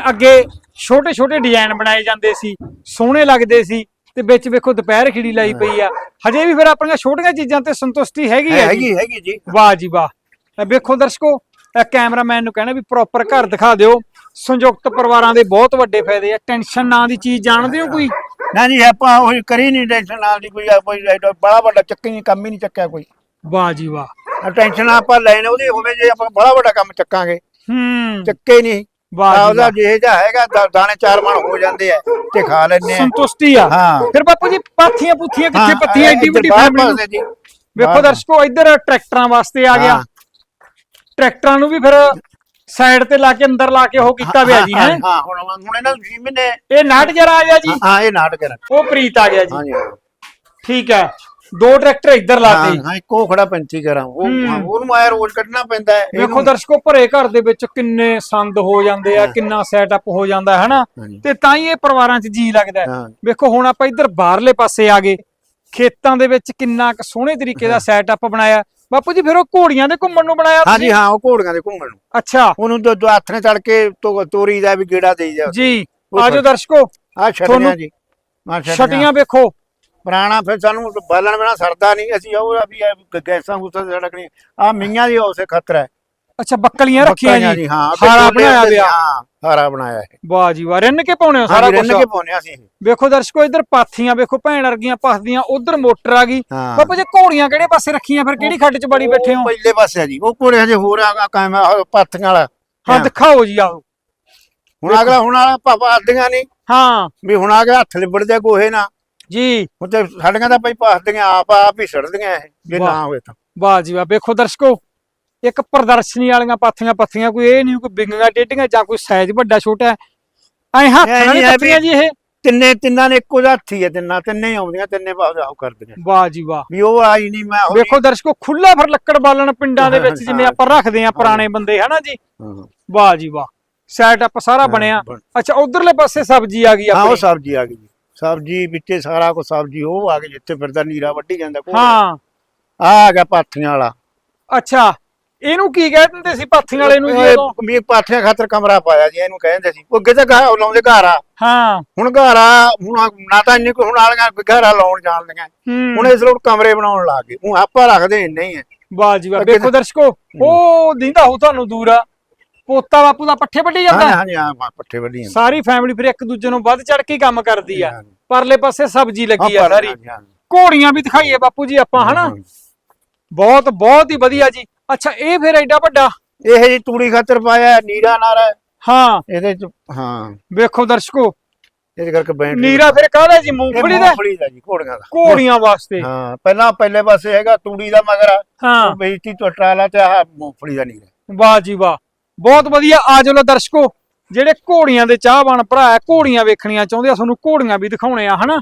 S1: ਅੱਗੇ ਛੋਟੇ ਛੋਟੇ ਡਿਜ਼ਾਈਨ ਬਣਾਏ ਜਾਂਦੇ ਸੀ ਸੋਹਣੇ ਲੱਗਦੇ ਸੀ ਤੇ ਵਿੱਚ ਵੇਖੋ ਦੁਪਹਿਰ ਖਿੜੀ ਲਾਈ ਪਈ ਆ। ਹਜੇ ਵੀ ਫਿਰ ਆਪਣੀਆਂ ਛੋਟੀਆਂ ਚੀਜ਼ਾਂ ਤੇ ਸੰਤੁਸ਼ਟੀ ਹੈਗੀ ਹੈ
S2: ਹੈਗੀ ਹੈਗੀ ਜੀ।
S1: ਵਾਹ ਜੀ ਵਾਹ। ਵੇਖੋ ਦਰਸ਼ਕੋ ਇਹ ਕੈਮਰਾਮੈਨ ਨੂੰ ਕਹਿਣਾ ਵੀ ਪ੍ਰੋਪਰ ਘਰ ਦਿਖਾ ਦਿਓ। ਸੰਯੁਕਤ ਪਰਿਵਾਰਾਂ ਦੇ ਬਹੁਤ ਵੱਡੇ ਫਾਇਦੇ ਆ। ਟੈਨਸ਼ਨ ਨਾਂ ਦੀ ਚੀਜ਼ ਜਾਣਦੇ ਹੋ ਕੋਈ?
S2: ਨਾ ਜੀ ਆਪਾਂ ਉਹ ਕਰੀ ਨਹੀਂ ਟੈਨਸ਼ਨ ਨਾਲ ਦੀ ਕੋਈ ਕੋਈ ਬੜਾ ਵੱਡਾ ਚੱਕੀ ਕੰਮ ਹੀ ਨਹੀਂ ਚੱਕਿਆ ਕੋਈ।
S1: ਵਾਹ ਜੀ ਵਾਹ।
S2: ਟੈਨਸ਼ਨ ਆਪਾਂ ਲੈਣ ਉਹਦੀ ਹੋਵੇ ਜੇ ਆਪਾਂ ਬੜਾ ਵੱਡਾ ਕੰਮ ਚੱਕਾਂਗੇ।
S1: ਹੂੰ।
S2: ਚੱਕੇ ਨਹੀਂ।
S1: ਵਾਹ ਜੀ
S2: ਉਹਦਾ
S1: ਵਾਹ
S2: ਜਿਹੇ ਜਿਹਾ ਹੈਗਾ ਦਾ- ਦਾਣੇ ਚਾਰ ਮਣ ਹੋ ਜਾਂਦੇ ਆ ਤੇ ਖਾ ਲੈਣੇ ਆ।
S1: ਸੰਤੁਸ਼ਟੀ ਆ।
S2: ਹਾਂ।
S1: ਫਿਰ ਬਾਪੂ ਜੀ ਪਾਥੀਆਂ ਪੁੱਥੀਆਂ ਕਿੱਥੇ ਪੱਥੀਆਂ ਐਡੀ ਵੱਡੀ
S2: ਬਾਹਰ
S1: ਫੈਮਿਲੀ
S2: ਪਾਸੇ ਜੀ।
S1: ਵੇਖੋ
S2: ਬਾਹਰ।
S1: ਦਰਸ਼ਕੋ ਇੱਧਰ ਟਰੈਕਟਰਾਂ ਵਾਸਤੇ ਆ ਗਿਆ। ਟਰੈਕਟਰਾਂ ਨੂੰ ਵੀ ਫਿਰ ਸਾਈਡ ਤੇ ਲਾ ਕੇ ਅੰਦਰ ਲਾ ਕੇ ਉਹ ਕੀਤਾ ਪਿਆ ਜੀ
S2: ਹਾਂ
S1: ਹੈ?
S2: ਹਾਂ ਹੁਣ ਹੁਣ ਇਹਨਾਂ ਨੂੰ ਜੀ ਮਹੀਨੇ
S1: ਇਹ ਨਾਟ ਜਰਾ ਆ ਗਿਆ ਜੀ।
S2: ਹਾਂ ਇਹ ਨਾਟਕ ਹੈ
S1: ਉਹ ਪ੍ਰੀਤ ਆ ਗਿਆ ਜੀ।
S2: ਹਾਂ। ਜੀ
S1: ਠੀਕ ਹੈ। ਦੋ ਟਰੈਕਟਰ ਇੱਧਰ ਲਾਤੇ
S2: ਹਾਂ ਹਾਂ ਇੱਕੋ ਖੜਾ ਪੰਛੀ ਕਰਾਂ ਉਹ ਉਹਨੂੰ ਆਇਆ ਰੋਜ਼ ਕੱਢਣਾ ਪੈਂਦਾ ਹੈ।
S1: ਵੇਖੋ ਦਰਸ਼ਕੋ ਭਰੇ ਘਰ ਦੇ ਵਿੱਚ ਕਿੰਨੇ ਸੰਦ ਹੋ ਜਾਂਦੇ ਆ ਕਿੰਨਾ ਸੈਟਅਪ ਹੋ ਜਾਂਦਾ ਹੈ ਹਨਾ?
S2: ਹਾਂਜੀ।
S1: ਤੇ ਤਾਂ ਹੀ ਇਹ ਪਰਿਵਾਰਾਂ 'ਚ ਜੀ ਲੱਗਦਾ। ਵੇਖੋ ਹੁਣ ਆਪਾਂ ਇੱਧਰ ਬਾਹਰਲੇ ਪਾਸੇ ਆ ਗਏ। ਖੇਤਾਂ ਦੇ ਵਿੱਚ ਕਿੰਨਾ ਕੁ ਸੋਹਣੇ ਤਰੀਕੇ ਦਾ ਸੈਟਅਪ ਬਣਾਇਆ। ਬਾਪੂ ਜੀ ਫਿਰ ਉਹ ਘੋੜੀਆਂ ਦੇ ਘੁੰਮਣ ਨੂੰ ਬਣਾਇਆ
S2: ਹਾਂ ਜੀ ਹਾਂ ਉਹ ਘੋੜੀਆਂ ਦੇ ਘੁੰਮਣ ਨੂੰ।
S1: ਅੱਛਾ।
S2: ਉਹਨੂੰ ਦੋ ਦੋ ਹੱਥ ਨੇ ਚੜ ਕੇ ਤੋਰੀ ਦਾ ਵੀ ਗੇੜਾ ਦੇਈ ਜਾ।
S1: ਜੀ ਆਜੋ ਦਰਸ਼ਕੋ।
S2: ਆ
S1: ਤੁਹਾਨੂੰ-
S2: ਜੀ।
S1: ਛਟੀਆਂ ਵੇਖੋ।
S2: ਪੁਰਾਣਾ ਫਿਰ ਸਾਨੂੰ ਬਾਲਣ ਬਿਨਾ ਸਰਦਾ ਨਹੀਂ ਅਸੀਂ ਉਹ ਵੀ ਇਹ ਗੈਸਾਂ ਗੂਸਾਂ ਤੇ ਸੜਕਣੀ ਆ ਮੀਆਂ ਦੀ ਉਸੇ ਖਤਰਾ ਹੈ।
S1: ਅੱਛਾ ਬੱਕਲੀਆਂ ਰੱਖੀਆਂ ਜੀ?
S2: ਹਾਂ
S1: ਹਾਰਾ ਬਣਾਇਆ ਪਿਆ।
S2: ਹਾਂ ਹਾਰਾ ਬਣਾਇਆ ਹੈ
S1: ਵਾਹ ਜੀ ਵਾਹ ਰਿੰਨ ਕੇ ਪਾਉਣੇ
S2: ਸਾਰਾ ਰਿੰਨ
S1: ਕੁਝ
S2: ਕੇ ਪਾਉਨੇ ਅਸੀਂ।
S1: ਵੇਖੋ ਦਰਸ਼ਕੋ ਇੱਧਰ ਪਾਥੀਆਂ ਵੇਖੋ ਭੈਣ ਵਰਗੀਆਂ ਪਸਦੀਆਂ ਉਧਰ ਮੋਟਰ ਆ ਗਈ। ਬਾਪੂ ਜੀ ਘੋੜੀਆਂ ਕਿਹੜੇ ਪਾਸੇ ਰੱਖੀਆਂ? ਫਿਰ ਕਿਹੜੀ ਖੱਡ 'ਚ ਬੜੀ ਬੈਠੇ ਹੋ?
S2: ਪਹਿਲੇ ਪਾਸੇ ਆ ਜੀ ਉਹ ਕੋਲੇ ਹਜੇ ਹੋਰ ਆ ਕਾਇਮ ਪਾਥੀਆਂ ਵਾਲਾ।
S1: ਹਾਂ ਦਿਖਾਓ ਜੀ ਆਓ
S2: ਹੁਣ ਅਗਲਾ ਹੁਣ ਵਾਲਾ ਪਾਪਾ ਆਦੀਆਂ ਨਹੀਂ।
S1: ਹਾਂ।
S2: ਵੀ ਹੁਣ ਆ ਗਿਆ ਹੱਥ ਲਿਬੜ ਜਾ ਗੋਹੇ ਨਾ
S1: ਜੀ।
S2: ਹੁਣ ਤੇ ਸਾਡੀਆਂ ਤਾਂ ਭਾਈ ਪਾਸਦੀਆਂ ਆਪ ਆਪ ਹੀ ਸੜਦੀਆਂ ਇਹ ਜੇ
S1: ਵਾਹ।
S2: ਨਾ ਹੋਵੇ ਤਾਂ।
S1: ਵਾਹ ਜੀ ਵਾਹ ਵੇਖੋ ਦਰਸ਼ਕੋ ਇੱਕ ਪ੍ਰਦਰਸ਼ਨੀ ਵਾਲੀਆਂ ਪਾਥੀਆਂ ਪੱਥੀਆਂ ਕੋਈ ਇਹ ਨਹੀਂ ਕੋਈ ਬਿੰਗੀਆਂ ਡੇਡੀਆਂ ਜਾਂ ਕੋਈ ਸਾਈਜ਼ ਵੱਡਾ ਛੋਟਾ ਹੈ। ਐ ਹੱਥ ਨਾਲ
S2: ਨਹੀਂ ਵੀ-
S1: ਕੱਤੀਆਂ ਜੀ ਇਹ।
S2: ਤਿੰਨੇ ਤਿੰਨਾਂ ਨੇ ਇੱਕੋ ਜਿਹਾ ਹੱਥੀ ਹੈ ਤਿੰਨਾਂ ਤਿੰਨੇ ਹੀ ਆਉਂਦੀਆਂ ਤਿੰਨੇ ਭਾਵੇਂ ਆਉ ਕਰਦੀਆਂ।
S1: ਵਾਹ ਜੀ ਵਾਹ।
S2: ਵੀ ਉਹ ਆਈ ਨਹੀਂ ਮੈਂ ਉਹ
S1: ਵੇਖੋ ਦਰਸ਼ਕੋ ਖੁੱਲਾ ਫਿਰ ਲੱਕੜ ਬਾਲਣ ਪਿੰਡਾਂ ਦੇ ਵਿੱਚ ਜਿਵੇਂ। ਆਪਾਂ ਰੱਖਦੇ ਆ ਪੁਰਾਣੇ ਬੰਦੇ ਹਨਾ ਜੀ?
S2: ਹਾਂ,
S1: ਵਾਹ ਜੀ ਵਾਹ। ਸੈਟ ਅਪ ਸਾਰਾ ਬਣਿਆ।
S2: ਬਣ-
S1: ਅੱਛਾ ਉਧਰਲੇ ਪਾਸੇ ਸਬਜ਼ੀ ਆ ਗਈ
S2: ਹਾਂ ਉਹ
S1: ਆਪਣੀ।
S2: ਸਬਜ਼ੀ ਆ ਗਈ। ਸਬਜ਼ੀ ਵਿੱਚੇ ਸਾਰਾ ਕੁਝ ਸਬਜ਼ੀ ਉਹ ਆ ਗਈ ਜਿੱਥੇ ਫਿਰਦਾ ਨੀਰਾ ਵੱਢੀ ਜਾਂਦਾ ਕੋਈ
S1: ਹਾਂ।
S2: ਆ ਆ ਗਿਆ ਪਾਥੀਆਂ ਵਾਲਾ।
S1: ਅੱਛਾ ਇਹਨੂੰ ਕੀ ਕਹਿ ਦਿੰਦੇ ਸੀ ਪਾਥੀਆਂ ਵਾਲੇ ਨੂੰ ਜੀ ਉਦੋਂ?
S2: ਵੀ ਪਾਥੀਆਂ ਖਾਤਰ ਕਮਰਾ ਪਾਇਆ ਜੀ ਇਹਨੂੰ ਕਹਿੰਦੇ ਸੀ। ਉਹ ਅੱਗੇ ਤਾਂ ਘਰ ਲਾਉਂਦੇ ਘਰ ਆ।
S1: ਹਾਂ।
S2: ਹੁਣ ਘਰ ਆ ਹੁਣ ਨਾ ਤਾਂ ਇੰਨੇ ਕੋ ਹੁਣ ਵਾਲੀਆਂ ਘਰ ਆ ਲਾਉਣ ਜਾਣਦੀਆਂ ਹੁਣ ਇਸ ਲੋਕ ਕਮਰੇ ਬਣਾਉਣ ਲੱਗ ਗਏ। ਹੁਣ ਆਪਾਂ ਰੱਖਦੇ ਇੰਨੇ ਹੀ ਆ।
S1: ਵਾਹ ਜੀ ਵਾਹ ਵੇਖੋ ਦਰਸ਼ਕੋ ਉਹ ਦਿੰਦਾ ਹੋ ਤੁਹਾਨੂੰ ਦੂਰ। ਆ ਪੋਤਾ ਬਾਪੂ ਦਾ ਪੱਠੇ ਵੱਢੀ ਜਾਂਦਾ?
S2: ਹਾਂ ਹਾਂਜੀ ਹਾਂ ਪੱਠੇ ਵੱਢੀ ਜਾਂਦੇ।
S1: ਸਾਰੀ ਫੈਮਿਲੀ ਫਿਰ ਇੱਕ ਦੂਜੇ ਨੂੰ ਵੱਧ ਚੜ ਕੇ ਹੀ ਕੰਮ ਕਰਦੀ ਆ।
S2: ਹਾਂਜੀ।
S1: ਪਰਲੇ ਪਾਸੇ ਸਬਜ਼ੀ ਲੱਗੀ ਆ ਸਾਰੀ। ਘੋੜੀਆਂ ਵੀ ਦਿਖਾਈਏ ਬਾਪੂ ਜੀ ਆਪਾਂ ਹਨਾ। ਬਹੁਤ ਬਹੁਤ ਹੀ ਵਧੀਆ ਜੀ। ਅੱਛਾ ਇਹ ਫਿਰ ਐਡਾ ਵੱਡਾ?
S2: ਇਹ ਜੀ ਤੂੜੀ ਖਾਤਰ ਪਾਇਆ ਨੀਰਾ ਨਾਰਾ
S1: ਹਾਂ।
S2: ਇਹਦੇ ਚ ਹਾਂ।
S1: ਵੇਖੋ ਦਰਸ਼ਕੋ
S2: ਇਹਦੇ ਕਰਕੇ ਬੈਂਡ
S1: ਨੀਰਾ ਫਿਰ ਕਾਹਦਾ ਜੀ ਮੂੰਗਫਲੀ ਦਾ?
S2: ਮੂੰਗਫਲੀ ਦਾ ਜੀ ਘੋੜੀਆਂ ਦਾ।
S1: ਘੋੜੀਆਂ ਵਾਸਤੇ।
S2: ਹਾਂ ਪਹਿਲਾਂ ਪਹਿਲੇ ਪਾਸੇ ਹੈਗਾ ਤੂੜੀ ਦਾ ਮਗਰ।
S1: ਹਾਂ।
S2: ਬੇਇੱਜ਼ਤੀ ਤੋਂ ਟਰਾਲਾ ਤੇ ਆਹ ਮੂੰਗਫਲੀ ਦਾ ਨੀਰਾ।
S1: ਵਾਹ ਜੀ ਵਾਹ। ਬਹੁਤ ਵਧੀਆ। ਆ ਜਾਓ ਲੋ ਦਰਸ਼ਕੋ ਜਿਹੜੇ ਘੋੜੀਆਂ ਦੇ ਚਾਹਵਾਨ ਭਰਾ ਹੈ ਘੋੜੀਆਂ ਵੇਖਣੀਆਂ ਚਾਹੁੰਦੇ ਆ ਤੁਹਾਨੂੰ ਘੋੜੀਆਂ ਵੀ ਦਿਖਾਉਣੇ ਆ ਹਨਾ?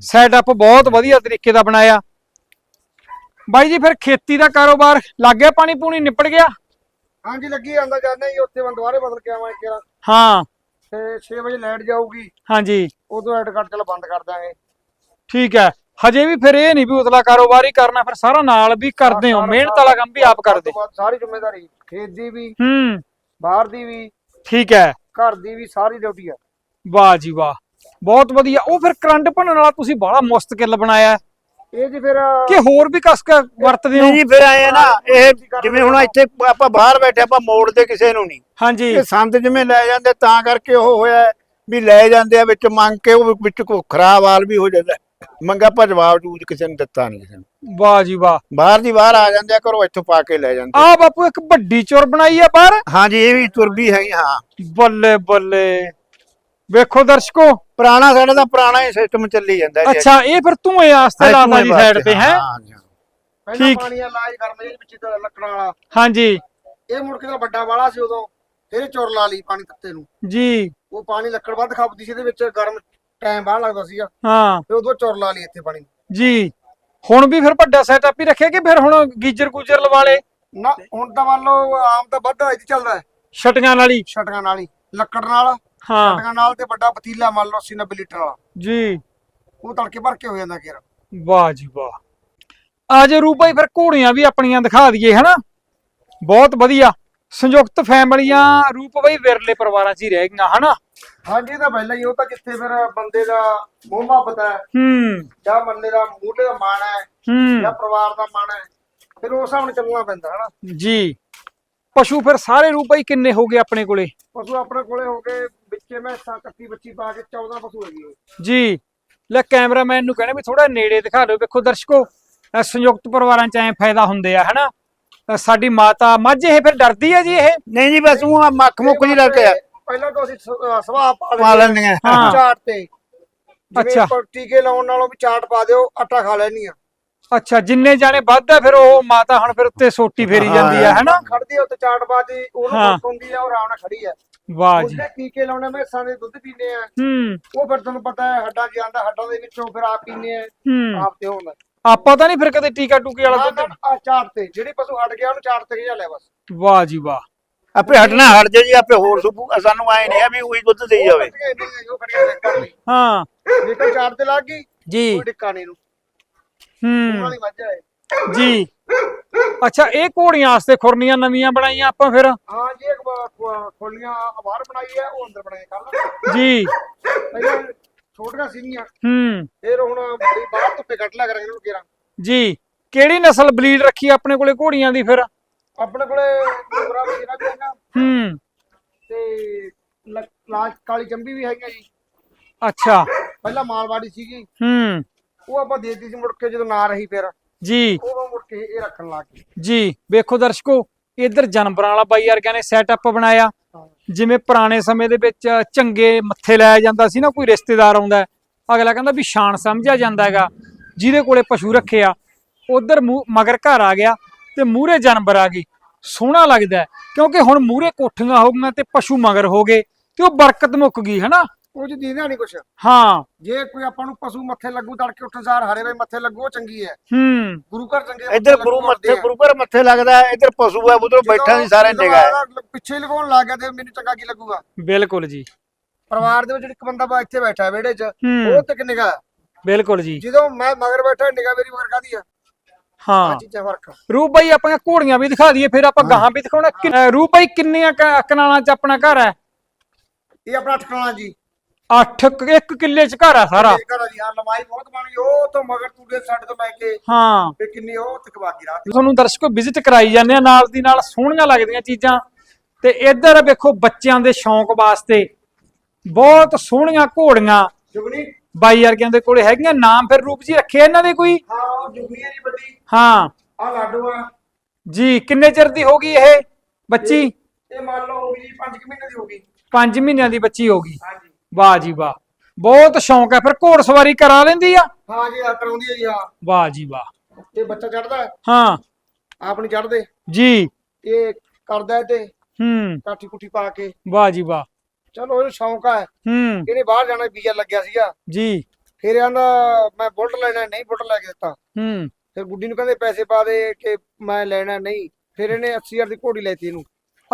S1: ਸੈਟਅਪ ਬਹੁਤ ਵਧੀਆ ਤਰੀਕੇ ਦਾ ਬਣਾਇਆ। ਬਾਈ ਜੀ ਫਿਰ ਖੇਤੀ ਦਾ ਕਾਰੋਬਾਰ ਲੱਗ ਗਿਆ ਪਾਣੀ ਪੂਣੀ ਨਿਪੜ ਗਿਆ?
S4: ਹਾਂਜੀ ਲੱਗੀ ਜਾਂਦਾ ਜਾਂਦਾ ਜੀ ਉੱਥੇ ਮੈਂ ਦੁਬਾਰੇ ਬਦਲ ਕੇ ਆਵਾਂ ਕਿਰਾ
S1: ਹਾਂ।
S4: ਤੇ 6 ਵਜੇ ਲਾਈਟ ਜਾਊਗੀ।
S1: ਹਾਂਜੀ।
S4: ਉਦੋਂ ਐਡ ਕੱਟ ਚਲ ਬੰਦ ਕਰ ਦਾਂਗੇ
S1: ਠੀਕ ਹੈ। ਹਜੇ ਵੀ ਫਿਰ ਇਹ ਨਹੀਂ ਵੀ ਉਤਲਾ ਕਾਰੋਬਾਰ ਹੀ ਕਰਨਾ ਫਿਰ ਸਾਰਾ ਨਾਲ ਵੀ ਕਰਦੇ ਹੋ ਮਿਹਨਤ ਵਾਲਾ ਕੰਮ ਵੀ ਆਪ ਕਰਦੇ।
S4: ਸਾਰੀ ਜ਼ਿੰਮੇਵਾਰੀ ਖੇਤ ਦੀ ਵੀ।
S1: ਹੂੰ।
S4: ਬਾਹਰ ਦੀ ਵੀ
S1: ਠੀਕ ਹੈ।
S4: ਘਰ ਦੀ ਵੀ ਸਾਰੀ ਡਿਊਟੀ ਆ
S1: ਵਾਹ ਜੀ ਵਾਹ। ਬਹੁਤ ਵਧੀਆ। ਉਹ ਫਿਰ ਕਰੰਟ ਭੰਨਣ ਵਾਲਾ ਤੁਸੀਂ ਬੜਾ ਮੁਸਤਕਿਲ ਬਣਾਇਆ।
S4: ਇਹ ਜੀ ਫਿਰ
S1: ਕਿ ਹੋਰ ਵੀ ਕਸ ਕ ਵਰਤਦੇ ਹੋ?
S2: ਜੀ ਫਿਰ ਆਏ ਆ ਨਾ ਇਹ ਜਿਵੇਂ ਹੁਣ ਇੱਥੇ ਆਪਾਂ ਬਾਹਰ ਬੈਠੇ ਆਪਾਂ ਮੋੜ ਤੇ ਕਿਸੇ ਨੂੰ ਨਹੀਂ।
S1: ਹਾਂਜੀ।
S2: ਇਹ ਸੰਦ ਜਿਵੇਂ ਲੈ ਜਾਂਦੇ ਤਾਂ ਕਰਕੇ ਉਹ ਹੋਇਆ ਵੀ ਲੈ ਜਾਂਦੇ ਆ ਵਿੱਚ ਮੰਗ ਕੇ ਉਹ ਵਿੱਚ ਕੋ ਖਰਾਬ ਹਾਲ ਵੀ ਹੋ ਜਾਂਦਾ। ਮੰਗਾ ਆਪਾਂ ਜਵਾਬ ਜੂਜ ਕਿਸੇ ਨੂੰ ਦਿੱਤਾ ਨਹੀਂ ਕਿਸੇ ਨੂੰ।
S1: ਵਾਹ ਜੀ ਵਾਹ।
S2: ਬਾਹਰ ਦੀ ਬਾਹਰ ਆ ਜਾਂਦੇ ਆ ਘਰੋਂ ਇੱਥੋਂ ਪਾ ਕੇ ਲੈ ਜਾਂਦੇ
S1: ਆ। ਬਾਪੂ ਇੱਕ ਵੱਡੀ ਚੋਰ ਬਣਾਈ ਆ ਬਾਹਰ।
S2: ਹਾਂਜੀ ਇਹ ਵੀ ਤੁਰਬੀ ਹੈਗੀ ਹਾਂ।
S1: ਬੱਲੇ ਬੱਲੇ। ਵੇਖੋ ਦਰਸ਼ਕੋ।
S2: ਪੁਰਾਣਾ ਸਾਡਾ ਤਾਂ ਪੁਰਾਣਾ ਹੀ ਸਿਸਟਮ ਚੱਲੀ ਜਾਂਦਾ ਜੀ।
S1: ਅੱਛਾ ਇਹ ਫਿਰ ਧੂਏ ਵਾਸਤੇ ਲਾਉਂਦਾ ਜੀ ਸਾਈਡ ਤੇ ਹੈ? ਠੀਕ।
S4: ਪਾਣੀ ਲਾਜ ਕਰਨਾ ਜੀ ਵਿੱਚ ਤਾਂ ਲੱਕੜਾਂ ਵਾਲਾ।
S1: ਹਾਂਜੀ।
S4: ਇਹ ਮੁੜ ਕੇ ਦਾ ਵੱਡਾ ਵਾਲਾ ਸੀ ਉਦੋਂ। ਫਿਰ ਇਹ ਚੁਰ ਲਾ ਲਈ ਪਾਣੀ ਤੱਤੇ ਨੂੰ।
S1: ਜੀ।
S4: ਉਹ ਪਾਣੀ ਲੱਕੜ ਵੱਧ ਖਪਦੀ ਸੀ ਇਹਦੇ ਵਿੱਚ ਗਰਮ ਟਾਈਮ ਬਾਹਰ ਲੱਗਦਾ ਸੀਗਾ।
S1: ਹਾਂ।
S4: ਫਿਰ ਉਦੋਂ ਚੁਰ ਲਾ ਲਈ ਇੱਥੇ ਪਾਣੀ
S1: ਜੀ। ਹੁਣ ਵੀ ਫਿਰ ਵੱਡਾ ਸੈਟਅਪ ਹੀ ਰੱਖਿਆ ਕਿ ਫਿਰ ਹੁਣ ਗੀਜਰ ਗੂਜਰ ਲਵਾ ਲੇ
S4: ਨਾ ਹੁਣ ਤਾਂ ਮੰਨ ਲਓ ਆਮ ਤਾਂ ਵੱਧ ਇੱਥੇ ਚੱਲਦਾ ਹੈ।
S1: ਛਟੀਆਂ ਨਾਲ ਹੀ?
S4: ਛਟਕਾਂ ਨਾਲ ਹੀ। ਲੱਕੜ ਨਾਲ।
S1: ਹਾਂ।
S4: ਛਟਕਾਂ ਨਾਲ ਤੇ ਵੱਡਾ ਪਤੀਲਾ ਮੰਨ ਲਓ 80 90 ਲੀਟਰ ਵਾਲਾ।
S1: ਜੀ।
S4: ਉਹ ਤੜਕੇ ਭਰ ਕੇ ਹੋ ਜਾਂਦਾ ਘੇਰਾ
S1: ਵਾਹ ਜੀ ਵਾਹ। ਆ ਜੇ ਰੂਪ ਭਾਈ ਫਿਰ ਘੋੜੀਆਂ ਵੀ ਆਪਣੀਆਂ ਦਿਖਾ ਦਈਏ ਹਨਾ? ਬਹੁਤ ਵਧੀਆ। ਸੰਯੁਕਤ ਫੈਮਲੀਆਂ ਰੂਪ ਬਈ ਵਿਰਲੇ ਪਰਿਵਾਰਾਂ 'ਚ ਹੀ ਰਹਿ ਗਈਆਂ ਹਨਾ?
S4: ਹਾਂਜੀ ਇਹ ਤਾਂ ਪਹਿਲਾਂ ਹੀ ਉਹ ਤਾਂ ਜਿੱਥੇ ਫਿਰ ਬੰਦੇ ਦਾ ਮੋਹ ਮੁਹੱਬਤ ਹੈ
S1: ਹੂੰ।
S4: ਜਾਂ ਬੰਦੇ ਦਾ ਮੂਹਰੇ ਦਾ ਮਾਣ ਹੈ
S1: ਹੂੰ।
S4: ਜਾਂ ਪਰਿਵਾਰ ਦਾ ਮਾਣ ਹੈ ਫਿਰ ਉਸ ਹਿਸਾਬ ਨਾਲ ਚੱਲਣਾ ਪੈਂਦਾ ਹਨਾ?
S1: ਜੀ। ਪਸ਼ੂ ਫਿਰ ਸਾਰੇ ਰੂਪ ਭਾਈ ਕਿੰਨੇ ਹੋ ਗਏ ਆਪਣੇ ਕੋਲੇ?
S4: ਪਸ਼ੂ ਆਪਣੇ ਕੋਲੇ ਹੋ ਗਏ ਵਿੱਚੇ ਮੈਂ 31 25 ਪਾ ਕੇ 14 ਪਸ਼ੂ ਹੈਗੇ ਆ।
S1: ਜੀ। ਲੈ ਕੈਮਰਾਮੈਨ ਨੂੰ ਕਹਿੰਦੇ ਵੀ ਥੋੜਾ ਨੇੜੇ ਦਿਖਾ ਦਿਓ ਵੇਖੋ ਦਰਸ਼ਕੋ ਅਹ ਸੰਯੁਕਤ ਪਰਿਵਾਰਾਂ 'ਚ ਐ ਫਾਇਦਾ ਹੁੰਦੇ ਆ ਹਨਾ? ਅਹ ਸਾਡੀ ਮਾਤਾ ਮੱਝ ਇਹ ਫਿਰ ਡਰਦੀ ਹੈ ਜੀ ਇਹ?
S2: ਨਹੀਂ ਜੀ ਬਸ ਉਹ ਮੱਖ ਮੁੱਕ ਜੀ ਲੱਗ ਗਿਆ
S4: ਪਹਿਲਾਂ ਤਾਂ ਅਸੀਂ ਸਵਾਹ ਪਾ
S2: ਪਾ ਲੈਂਦੀਆਂ
S1: ਹਾਂ।
S4: ਚਾਟ ਤੇ।
S1: ਅੱਛਾ।
S4: ਆਪਾਂ ਟੀਕੇ ਲਾਉਣ ਨਾਲੋਂ ਵੀ ਚਾਟ ਪਾ ਦਿਓ ਆਟਾ ਖਾ ਲੈਣੀ ਆ
S1: ਅੱਛਾ ਜਿੰਨੇ ਜਾਣੇ ਵੱਧ ਆ ਫਿਰ ਉਹ ਮਾਤਾ ਹੁਣ ਫਿਰ ਉੱਤੇ ਸੋਟੀ ਫੇਰੀ
S2: ਹਾਂ,
S1: ਜਾਂਦੀ ਹੈ। ਹਨਾ?
S4: ਖੜਦੀ ਆ ਉੱਤੇ ਚਾਟ ਬਾਜੀ ਉਹਨੂੰ
S1: ਹਾਂ।
S4: ਹੁੰਦੀ ਆ ਉਹ ਆਰਾਮ ਨਾਲ ਖੜੀ ਆ।
S1: ਵਾਹ ਜੀ।
S4: ਉਹਦੇ ਟੀਕੇ ਲਾਉਣੇ ਮੈਸਾਂ ਦੇ ਦੁੱਧ ਪੀਨੇ ਆ।
S1: ਹੂੰ।
S4: ਉਹ ਫਿਰ ਤੁਹਾਨੂੰ ਪਤਾ ਹੈ ਹੱਡਾਂ 'ਚ ਆਂਦਾ ਹੱਡਾਂ ਦੇ ਵਿੱਚੋਂ ਫਿਰ ਆਪ ਪੀਨੇ ਆ।
S1: ਹੂੰ।
S4: ਆਪ ਤੇ ਹੁੰਦਾ।
S1: ਆਪਾਂ ਤਾਂ ਨਹੀਂ ਫਿਰ ਕਦੇ ਟੀਕਾ ਟੂਕੇ ਵਾਲਾ ਦੁੱਧ
S4: ਆ ਚਾਟ ਤੇ ਜਿਹੜੀ ਪਸ਼ੂ ਹਟ ਗਿਆ ਉਹਨੂੰ ਚਾਟ ਤੇ ਜਾ ਲੈ ਬਸ।
S1: ਵਾਹ ਜੀ ਵਾਹ।
S2: ਆਪੇ ਹਟਣਾ ਹਟ ਜੇ ਜੀ ਆਪੇ ਹੋਰ ਸੁਪੂ ਸਾਨੂੰ ਆਏ ਨਹੀਂ ਆ ਵੀ ਉਹੀ ਦੁੱਧ ਦੇਈ ਜਾਵੇ।
S4: ਉਹ ਖੜੀਆਂ ਦੇਖ ਕਰ ਲਈ।
S1: ਹਾਂ।
S4: ਜੇਕਰ ਚਾਟ ਤੇ ਲੱਗ ਗਈ
S1: ਜੀ।
S4: ਕੋਈ ਨੂੰ।
S1: ਹੂੰ।
S4: ਮੱਝ
S1: ਜੀ। ਅੱਛਾ ਇਹ ਘੋੜੀਆਂ ਵਾਸਤੇ ਖੁਰਨੀਆਂ ਨਵੀਆਂ ਬਣਾਈਆਂ ਆਪਾਂ ਫਿਰ?
S4: ਹਾਂ ਜੀ ਇੱਕ ਖੋ- ਖੋਲੀਆਂ ਬਾਹਰ ਬਣਾਈ ਹੈ ਉਹ ਅੰਦਰ ਬਣਾਈ ਕੱਲ
S1: ਜੀ।
S4: ਪਹਿਲਾਂ ਛੋਟੀਆਂ ਸੀਗੀਆਂ
S1: ਹੂੰ।
S4: ਫਿਰ ਹੁਣ ਬੜੀ ਬਾਹਰ ਧੁੱਪੇ ਕੱਢ ਲਿਆ ਕਰਾਂਗੇ ਇਹਨੂੰ ਕੇਰਾ
S1: ਜੀ। ਕਿਹੜੀ ਨਸਲ ਬਲੀਡ ਰੱਖੀ ਆਪਣੇ ਕੋਲੇ ਘੋੜੀਆਂ ਦੀ ਫਿਰ?
S4: ਆਪਣੇ ਕੋਲੇ ਪੂਰਾ ਵਜੀਰਾ ਵੀ ਹੈਗਾ
S1: ਹੂੰ।
S4: ਤੇ ਲ- ਲਾਲ ਕਾਲੀ ਚੰਬੀ ਵੀ ਹੈਗੀਆਂ ਜੀ।
S1: ਅੱਛਾ।
S4: ਪਹਿਲਾਂ ਮਾਲਵਾੜੀ ਸੀਗੀ।
S1: ਹੂੰ।
S4: ਉਹ ਆਪਾਂ ਦੇ ਦਿੱਤੀ ਸੀ ਮੁੜ ਕੇ ਜਦੋਂ ਨਾ ਰਹੀ ਫਿਰ।
S1: ਜੀ।
S4: ਉਦੋਂ ਮੁੜ ਕੇ ਇਹ ਰੱਖਣ ਲੱਗ ਗਏ।
S1: ਜੀ। ਵੇਖੋ ਦਰਸ਼ਕੋ ਇਧਰ ਜਾਨਵਰਾਂ ਵਾਲਾ ਬਾਈ ਵਰਗਿਆਂ ਨੇ ਸੈਟਅਪ ਬਣਾਇਆ। ਜਿਵੇਂ ਪੁਰਾਣੇ ਸਮੇਂ ਦੇ ਵਿੱਚ ਚੰਗੇ ਮੱਥੇ ਲਾਇਆ ਜਾਂਦਾ ਸੀ ਨਾ ਕੋਈ ਰਿਸ਼ਤੇਦਾਰ ਆਉਂਦਾ ਹੈ, ਅਗਲਾ ਕਹਿੰਦਾ ਵੀ ਸ਼ਾਨ ਸਮਝਿਆ ਜਾਂਦਾ ਹੈਗਾ। ਜਿਹਦੇ ਕੋਲੇ ਪਸ਼ੂ ਰੱਖਿਆ ਉਧਰ ਮਗਰ ਘਰ ਆ ਗਿਆ। ਤੇ ਮੂਹਰੇ ਜਾਨਵਰ ਆ ਗਈ। ਸੋਹਣਾ ਲੱਗਦਾ ਕਿਉਂਕਿ ਹੁਣ ਮੂਹਰੇ ਕੋਠੀਆਂ ਹੋ ਗਈਆਂ ਤੇ ਪਸ਼ੂ ਮਗਰ ਹੋ ਗਏ ਤੇ ਉਹ ਬਰਕਤ ਮੁੱਕ ਗਈ ਹਨਾ?
S4: ਉਹ ਜੀ ਦੀਦਾ ਨਹੀਂ ਕੁਛ।
S1: ਹਾਂ।
S4: ਜੇ ਕੋਈ ਆਪਾਂ ਨੂੰ ਪਸ਼ੂ ਮੱਥੇ ਲੱਗੂ ਤੜਕੇ ਉੱਠਣ ਸਾਰ ਹਰੇ ਵੇ ਮੱਥੇ ਲੱਗੂ ਉਹ ਚੰਗੀ ਹੈ।
S1: ਹੂੰ।
S4: ਗੁਰੂ ਘਰ ਚੰਗੇ
S2: ਇੱਧਰ ਗੁਰੂ ਮੱਥੇ ਗੁਰੂ ਘਰ ਮੱਥੇ ਲੱਗਦਾ ਹੈ, ਇੱਧਰ ਪਸ਼ੂ ਹੈ ਉਧਰੋਂ ਬੈਠਾ ਨਹੀਂ ਸਾਰੇ ਨਿਗਾਹ ਹੈ।
S4: ਪਿੱਛੇ ਲਗਾਉਣ ਲੱਗ ਗਿਆ ਤੇ ਮੈਨੂੰ ਚੰਗਾ ਕੀ ਲੱਗੂਗਾ?
S1: ਬਿਲਕੁਲ ਜੀ।
S4: ਪਰਿਵਾਰ ਦੇ ਵਿੱਚ ਇੱਕ ਬੰਦਾ ਬਾ ਇੱਥੇ ਬੈਠਾ ਹੈ ਵਿਹੜੇ 'ਚ ਉਹ ਤੇ ਨਿਗਾਹ
S1: ਬਿਲਕੁਲ ਜੀ।
S4: ਜਦੋਂ ਮੈਂ ਮਗਰ ਬੈਠਾ ਨਿਗਾਹ ਮੇਰੀ ਮਗਰ ਕਾਦੀ ਆ?
S1: ਹਾਂ।
S4: ਚੀਜ਼ਾਂ ਫ਼ਰਕ
S1: ਰੂਪ ਬਾਈ ਆਪਾਂ ਘੋੜੀਆਂ ਵੀ ਦਿਖਾ ਦਈਏ ਫਿਰ ਆਪਾਂ ਗਾਹਾਂ ਵੀ ਦਿਖਾਉਣਾ। ਕਿ- ਰੂਪ ਬਾਈ ਕਿੰਨੀਆਂ ਕ- ਕਨਾਲਾਂ 'ਚ ਆਪਣਾ ਘਰ ਹੈ?
S4: ਇਹ ਆਪਣਾ ਠਿਕਾਣਾ ਜੀ।
S1: 8 ਇੱਕ ਕਿੱਲੇ 'ਚ ਘਰ ਆ ਸਾਰਾ।
S4: ਇਹ ਘਰ ਆ ਜੀ ਹਾਂ ਲੰਮਾਈ ਬਹੁਤ ਬਣ ਗਈ। ਉਹ ਤੋਂ ਮਗਰ ਤੂੜੇ ਸਾਡੇ ਤੋਂ ਲੈ ਕੇ
S1: ਹਾਂ।
S4: ਤੇ ਕਿੰਨੀ ਉਹ ਤੱਕ ਬਾਕੀ ਰਾਤ
S1: ਤੁਹਾਨੂੰ ਦਰਸ਼ਕੋ ਵਿਜ਼ਿਟ ਕਰਾਈ ਜਾਂਦੇ ਆ ਨਾਲ ਦੀ ਨਾਲ ਸੋਹਣੀਆਂ ਲੱਗਦੀਆਂ ਚੀਜ਼ਾਂ। ਤੇ ਇੱਧਰ ਵੇਖੋ ਬੱਚਿਆਂ ਦੇ ਸ਼ੌਂਕ ਵਾਸਤੇ ਬਹੁਤ ਸੋਹਣੀਆਂ ਘੋੜੀਆਂ।
S4: ਜੁਗਨੀ?
S1: ਬਾਈ ਵਰਗਿਆਂ ਦੇ ਕੋਲੇ ਹੈਗੀਆਂ। ਨਾਮ ਫਿਰ ਰੂਪ ਜੀ ਰੱਖੇ ਇਹਨਾਂ ਦੇ ਕੋਈ?
S4: ਹਾਂ ਉਹ ਜੁਗਨੀ ਹੈ ਜੀ ਵੱਡੀ।
S1: ਹਾਂ।
S4: ਆ ਲਾਡੂ ਆ।
S1: ਜੀ ਕਿੰਨੇ ਚਿਰ ਦੀ ਹੋਗੀ ਇਹ ਬੱਚੀ?
S4: ਇਹ ਮੰਨ ਲਓ ਹੋ ਗਈ ਜੀ 5 ਮਹੀਨੇ ਦੀ ਹੋ ਗਈ।
S1: 5 ਮਹੀਨਿਆਂ ਦੀ ਬੱਚੀ ਹੋਗੀ
S4: ਹਾਂਜੀ।
S1: ਵਾਹ ਜੀ ਵਾਹ। ਬਹੁਤ ਸ਼ੌਂਕ ਹੈ ਫਿਰ ਘੋੜ ਸਵਾਰੀ ਕਰਾ ਲੈਂਦੀ ਆ?
S4: ਹਾਂ ਜੀ ਆ ਕਰਾਉਂਦੀ ਹੈ ਜੀ ਹਾਂ।
S1: ਵਾਹ ਜੀ ਵਾਹ।
S4: ਇਹ ਬੱਚਾ ਚੜਦਾ?
S1: ਹਾਂ।
S4: ਆਪ ਨਹੀਂ ਚੜਦੇ?
S1: ਜੀ।
S4: ਇਹ ਕਰਦਾ ਹੈ ਤੇ
S1: ਹੂੰ।
S4: ਕਾਠੀ ਕੁੱਠੀ ਪਾ ਕੇ।
S1: ਵਾਹ ਜੀ ਵਾਹ।
S4: ਚਲੋ ਇਹਨੂੰ ਸ਼ੌਂਕ ਆ।
S1: ਹੂੰ।
S4: ਇਹਨੇ ਬਾਹਰ ਜਾਣਾ ਵੀਜ਼ਾ ਲੱਗਿਆ ਸੀਗਾ।
S1: ਜੀ।
S4: ਫਿਰ ਆਂਦਾ ਮੈਂ ਬੁਲਟ ਲੈਣਾ ਨਹੀਂ ਬੁਲਟ ਲੈ ਕੇ ਦਿੱਤਾ।
S1: ਹੂੰ।
S4: ਫਿਰ ਗੁੱਡੀ ਨੂੰ ਕਹਿੰਦੇ ਪੈਸੇ ਪਾ ਦੇ ਕਿ ਮੈਂ ਲੈਣਾ ਨਹੀਂ। ਫਿਰ ਇਹਨੇ 80000 ਦੀ ਘੋੜੀ ਲੈਤੀ ਇਹਨੂੰ।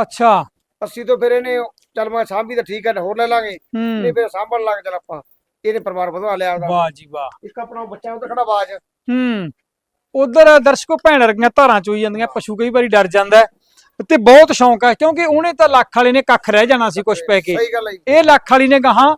S1: ਅੱਛਾ।
S4: 80 ਤੋਂ ਫਿਰ ਇਹਨੇ ਚੱਲ ਮੈਂ ਸਾਂਭੀ ਤਾਂ ਠੀਕ ਹੈ ਹੋਰ ਲੈ ਲਾਂਗੇ। ਇਹ ਫਿਰ ਸਾਂਭਣ ਲੱਗ ਚੱਲ ਆਪਾਂ। ਇਹਨੇ ਪਰਿਵਾਰ ਵਧਵਾ ਲਿਆ ਉਹਦਾ
S1: ਵਾਹ ਜੀ ਵਾਹ।
S4: ਇੱਕ ਆਪਣਾ ਬੱਚਾ ਉਹ ਤਾਂ ਖੜਾ ਬਾਜ।
S1: ਹੂੰ। ਉਧਰ ਦਰਸ਼ਕੋ ਭੈਣ ਰੰਗੀਆਂ ਧਾਰਾਂ ਚੋਈ ਜਾਂਦੀਆਂ ਪਸ਼ੂ ਕਈ ਵਾਰੀ ਡਰ ਜਾਂਦਾ। ਤੇ ਬਹੁਤ ਸ਼ੌਂਕ ਹੈ ਕਿਉਂਕਿ ਉਹਨੇ ਤਾਂ ਲੱਖ ਵਾਲੇ ਨੇ ਕੱਖ ਰਹਿ ਜਾਣਾ ਸੀ ਕੁਛ ਪੈ ਕੇ। ਇਹ ਲੱਖ ਵਾਲੀ ਨੇ ਗਾਹਾਂ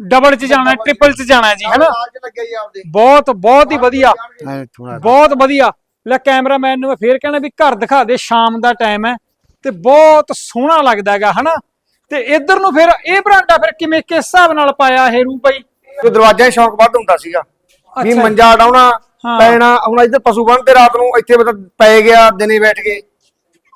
S1: ਡਬਲ ਚ ਜਾਣਾ ਟ੍ਰਿਪਲ ਚ ਜਾਣਾ ਜੀ ਹੈਨਾ?
S4: ਲਾਲ ਚ ਲੱਗਿਆ ਜੀ ਆਪਦੇ।
S1: ਬਹੁਤ ਬਹੁਤ ਹੀ ਵਧੀਆ।
S2: ਐਂ
S1: ਬਹੁਤ ਵਧੀਆ। ਲੈ ਕੈਮਰਾਮੈਨ ਨੂੰ ਮੈਂ ਫੇਰ ਕਹਿਣਾ ਵੀ ਘਰ ਦਿਖਾ ਦੇ ਸ਼ਾਮ ਦਾ ਟਾਈਮ ਹੈ। ਤੇ ਬਹੁਤ ਸੋਹਣਾ ਲੱਗਦਾ ਹੈਗਾ ਹਨਾ? ਤੇ ਇੱਧਰ ਨੂੰ ਫਿਰ ਇਹ ਬਰਾਂਡਾ ਫਿਰ ਕਿਵੇਂ ਕਿਸ ਹਿਸਾਬ ਨਾਲ ਪਾਇਆ ਇਹ ਰੂਪ ਭਾਈ
S4: ਤੇ ਦਰਵਾਜ਼ਾ ਹੀ ਸ਼ੌਂਕ ਵੱਧ ਹੁੰਦਾ ਸੀਗਾ। ਵੀ
S1: ਅੱਛਾ।
S4: ਮੰਜਾ ਡਾਉਣਾ
S1: ਹਾਂ।
S4: ਪੈਣਾ ਹੁਣ ਇੱਧਰ ਪਸ਼ੂ ਬੰਨਦੇ ਰਾਤ ਨੂੰ ਇੱਥੇ ਮਤਲਬ ਪੈ ਗਿਆ ਦਿਨੇ ਬੈਠ ਗਏ।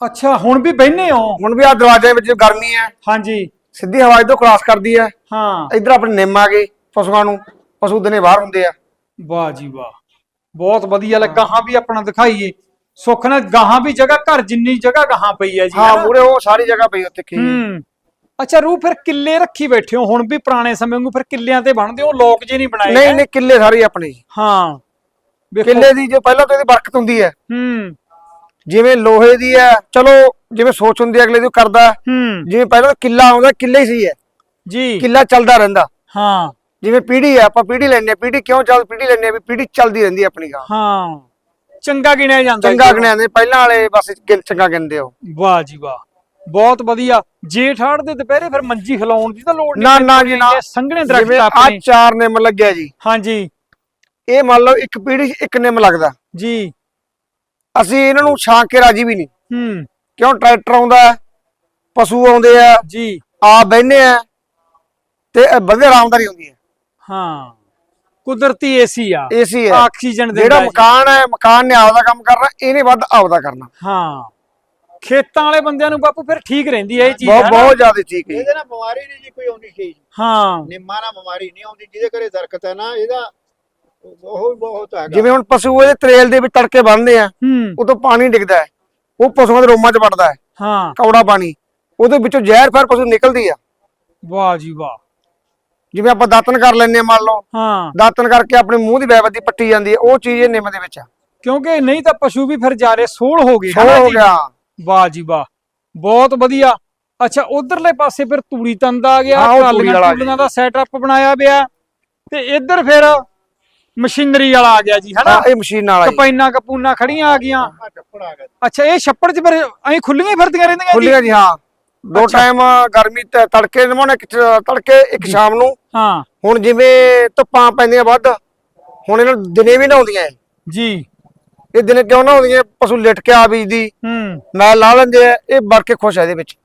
S1: ਅੱਛਾ ਹੁਣ ਵੀ ਬਹਿਨੇ ਹੋ?
S4: ਹੁਣ ਵੀ ਆ ਦਰਵਾਜ਼ੇ ਵਿੱਚ ਗਰਮੀ ਹੈ।
S1: ਹਾਂਜੀ।
S4: ਸਿੱਧੀ ਹਵਾ ਇਧਰੋਂ ਕ੍ਰਾਸ ਕਰਦੀ ਹੈ
S1: ਹਾਂ।
S4: ਇੱਧਰ ਆਪਣੇ ਨਿੰਮ ਆ ਗਏ ਪਸ਼ੂਆਂ ਨੂੰ ਪਸ਼ੂ ਦਿਨੇ ਬਾਹਰ ਹੁੰਦੇ ਆ।
S1: ਵਾਹ ਜੀ ਵਾਹ। ਬਹੁਤ ਵਧੀਆ ਲੱਗਾ। ਹਾਂ ਵੀ ਆਪਣਾ ਦਿਖਾਈਏ। ਸੁੱਖ ਨਾਲ ਗਾਹਾਂ ਵੀ ਜਗ੍ਹਾ ਘਰ ਜਿੰਨੀ ਜਗ੍ਹਾ ਗਾਹਾਂ ਪਈ ਹੈ ਜੀ
S4: ਹਾਂ? ਮੂਰੇ ਉਹ ਸਾਰੀ ਜਗ੍ਹਾ ਪਈ ਉੱਥੇ ਕੀ
S1: ਹੂੰ। ਅੱਛਾ ਰੂ ਫਿਰ ਕਿੱਲੇ ਰੱਖੀ ਬੈਠੇ ਹੋ। ਹੁਣ ਵੀ ਪੁਰਾਣੇ ਸਮੇਂ ਵਾਂਗੂ ਫਿਰ ਕਿੱਲਿਆਂ ਤੇ ਬਣਦੇ ਹੋ? ਲੋਕ ਜੇ ਨਹੀਂ ਬਣਾਏ
S4: ਨਹੀਂ? ਨਹੀਂ ਕਿੱਲੇ ਸਾਰੇ ਆਪਣੇ।
S1: ਹਾਂ।
S4: ਕਿੱਲੇ ਦੀ ਜੋ ਪਹਿਲਾਂ ਤੋਂ ਇਹਦੀ ਬਰਕਤ ਹੁੰਦੀ ਹੈ।
S1: ਹੂੰ।
S4: ਜਿਵੇਂ ਲੋਹੇ ਦੀ ਹੈ ਚਲੋ ਜਿਵੇਂ ਸੋਚ ਹੁੰਦੀ ਹੈ ਅਗਲੇ ਦੀ ਉਹ ਕਰਦਾ। ਹੈ। ਜਿਵੇਂ ਪਹਿਲਾਂ ਕਿੱਲਾ ਆਉਂਦਾ ਕਿੱਲੇ ਹੀ ਸੀ ਹੈ।
S1: ਜੀ।
S4: ਕਿੱਲਾ ਚੱਲਦਾ ਰਹਿੰਦਾ।
S1: ਹਾਂ।
S4: ਜਿਵੇਂ ਪੀੜੀ ਹੈ ਆਪਾਂ ਪੀੜੀ ਲੈਣੇ ਪੀੜੀ ਕਿਉਂ ਚੱਲ ਪੀੜੀ ਲੈਣੇ ਵੀ ਪੀੜੀ ਚੱਲਦੀ ਰਹਿੰਦੀ ਆਪਣੀ ਗਾਂ।
S1: ਹਾਂ। ਚੰਗਾ ਗਿਣਿਆ ਜਾਂਦਾ
S4: ਚੰਗਾ
S1: ਜੀ।
S4: ਗਣਿਆਂਦੇ ਪਹਿਲਾਂ ਵਾਲੇ ਬਸ ਚੰਗਾ ਗਿਣਦੇ ਹੋ
S1: ਵਾਹ ਜੀ ਵਾਹ। ਬਹੁਤ ਵਧੀਆ। ਜੇਠ ਹਾੜ ਦੇ ਦੁਪਹਿਰੇ ਫਿਰ ਮੰਜੀ ਖਲਾਉਣ ਦੀ ਤਾਂ ਲੋੜ ਨਹੀਂ
S4: ਨਾ ਨਾ ਜੀ ਨਾ।
S1: ਸੰਘਣੇ ਦਰਖਤ
S4: ਜਿਵੇਂ ਆ
S1: ਆਪਣੇ।
S4: ਚਾਰ ਨਿੰਮ ਲੱਗਿਆ ਜੀ।
S1: ਹਾਂਜੀ
S4: ਇਹ ਮੰਨ ਲਓ ਇੱਕ ਪੀੜੀ 'ਚ ਇੱਕ ਨਿੰਮ ਲੱਗਦਾ।
S1: ਜੀ।
S4: ਅਸੀਂ ਇਹਨਾਂ ਨੂੰ ਛਾਂ ਕੇ ਰਾਜੀ ਵੀ ਨਹੀਂ।
S1: ਹੂੰ।
S4: ਕਿਉਂ ਟਰੈਕਟਰ ਆਉਂਦਾ ਪਸ਼ੂ ਆਉਂਦੇ ਆ
S1: ਜੀ।
S4: ਆ ਬਹਿਨੇ ਆ ਤੇ ਇਹ ਵਧੀਆ ਆਰਾਮਦਾਰੀ ਹੁੰਦੀ ਹੈ।
S1: ਹਾਂ। ਕੁਦਰਤੀ ਏਸੀ ਆ।
S4: ਏਸੀ ਹੈ।
S1: ਆਕਸੀਜਨ ਦਿੰਦਾ
S4: ਜਿਹੜਾ। ਮਕਾਨ ਹੈ ਮਕਾਨ ਨੇ ਆਪਦਾ ਕੰਮ ਕਰਨਾ ਇਹਨੇ ਵੱਧ ਆਪਦਾ ਕਰਨਾ।
S1: ਹਾਂ। ਖੇਤਾਂ ਵਾਲੇ ਬੰਦਿਆਂ ਨੂੰ ਬਾਪੂ ਫਿਰ ਠੀਕ ਰਹਿੰਦੀ ਹੈ ਇਹ ਚੀਜ਼
S4: ਬਹੁਤ? ਬਹੁਤ ਜ਼ਿਆਦਾ ਠੀਕ ਹੈ।
S2: ਇਹਦੇ ਨਾਲ ਬਿਮਾਰੀ ਨਹੀਂ ਜੀ ਕੋਈ ਆਉਂਦੀ ਸੀ
S1: ਹਾਂ।
S2: ਨਿੰਮਾ ਨਾਲ ਬਿਮਾਰੀ ਨਹੀਂ ਆਉਂਦੀ ਜਿਹਦੇ ਘਰੇ ਦਰਖਤ ਹੈ ਨਾ ਇਹਦਾ ਉਹ ਬਹੁਤ ਹੈਗਾ।
S4: ਜਿਵੇਂ ਹੁਣ ਪਸ਼ੂ ਇਹਦੇ ਤਰੇਲ ਦੇ ਵਿੱਚ ਤੜਕੇ ਬੰਨਦੇ ਆ
S1: ਹੂੰ।
S4: ਉਦੋਂ ਪਾਣੀ ਡਿੱਗਦਾ ਹੈ। ਉਹ ਪਸ਼ੂਆਂ ਦੇ ਰੋਮਾਂ 'ਚ ਵੜਦਾ ਹੈ।
S1: ਹਾਂ।
S4: ਕੌੜਾ ਪਾਣੀ। ਉਹਦੇ ਵਿੱਚੋਂ ਜ਼ਹਿਰ ਫਿਰ ਪਸ਼ੂ ਨਿਕਲਦੀ ਆ।
S1: ਵਾਹ ਜੀ ਵਾਹ।
S4: ਜਿਵੇਂ ਆਪਾਂ ਦਾਤਨ ਕਰ ਲੈਂਦੇ ਆ ਮੰਨ ਲਓ।
S1: ਹਾਂ।
S4: ਦਾਤਨ ਕਰਕੇ ਆਪਣੇ ਮੂੰਹ ਦੀ ਬੈਵਦੀ ਪੱਟੀ ਜਾਂਦੀ ਹੈ। ਉਹ ਚੀਜ਼ ਇਹ ਨਿੰਮ ਦੇ ਵਿੱਚ ਆ।
S1: ਕਿਉਂਕਿ ਨਹੀਂ ਤਾਂ ਪਸ਼ੂ ਵੀ ਫਿਰ ਜਾਰੇ ਸੋਲ ਹੋ ਗਏ। ਹਨਾ
S4: ਹੋ
S1: ਜੀ?
S4: ਗਿਆ।
S1: ਵਾਹ ਜੀ ਵਾਹ। ਬਹੁਤ ਵਧੀਆ। ਅੱਛਾ ਉਧਰਲੇ ਪਾਸੇ ਫਿਰ ਤੂੜੀ ਤੰਦ ਆ ਗਿਆ। ਟਰਾਲੀਆਂ ਟੂਲੀਆਂ ਦਾ ਸੈਟਅਪ ਬਣਾਇਆ ਪਿਆ। ਤੇ ਇੱਧਰ ਫਿਰ ਮਸ਼ੀਨਰੀ ਵਾਲਾ ਆ ਗਿਆ ਜੀ ਹਨਾ?
S4: ਇਹ ਮਸ਼ੀਨ ਨਾਲ ਆਈ
S1: ਕਪੈਨਾ ਕਪੂਨਾ ਖੜੀਆਂ ਆ ਗਈਆਂ।
S2: ਆ ਗਿਆ
S1: ਅੱਛਾ ਇਹ ਛੱਪੜ 'ਚ ਫਿਰ ਐਂ ਖੁੱਲੀਆਂ ਫਿਰਦੀਆਂ ਰਹਿੰਦੀਆਂ ਜੀ?
S4: ਖੁੱਲੀਆਂ ਜੀ ਹਾਂ। ਦੋ। ਟਾਈਮ ਗਰਮੀ ਤੇ ਤੜਕੇ ਨਮਾਉਣੇ ਤੜਕੇ ਇੱਕ ਸ਼ਾਮ ਨੂੰ।
S1: ਹਾਂ।
S4: ਹੁਣ ਜਿਵੇਂ ਧੁੱਪਾਂ ਪੈਂਦੀਆਂ ਵੱਧ ਹੁਣ ਇਹਨਾਂ ਨੂੰ ਦਿਨੇ ਵੀ ਨਹਾਉਂਦੀਆਂ।
S1: ਜੀ।
S4: ਇਹ ਦਿਨੇ ਕਿਉਂ ਨਹਾਉਂਦੀਆਂ? ਪਸ਼ੂ ਲਿਟ ਕੇ ਆ ਬੀਜਦੀ।
S1: ਹੂੰ।
S4: ਮੈਂ ਲਾ ਲੈਂਦੇ ਆ ਇਹ ਵਰ ਕੇ ਖੁਸ਼ ਆ ਇਹਦੇ ਵਿੱਚ।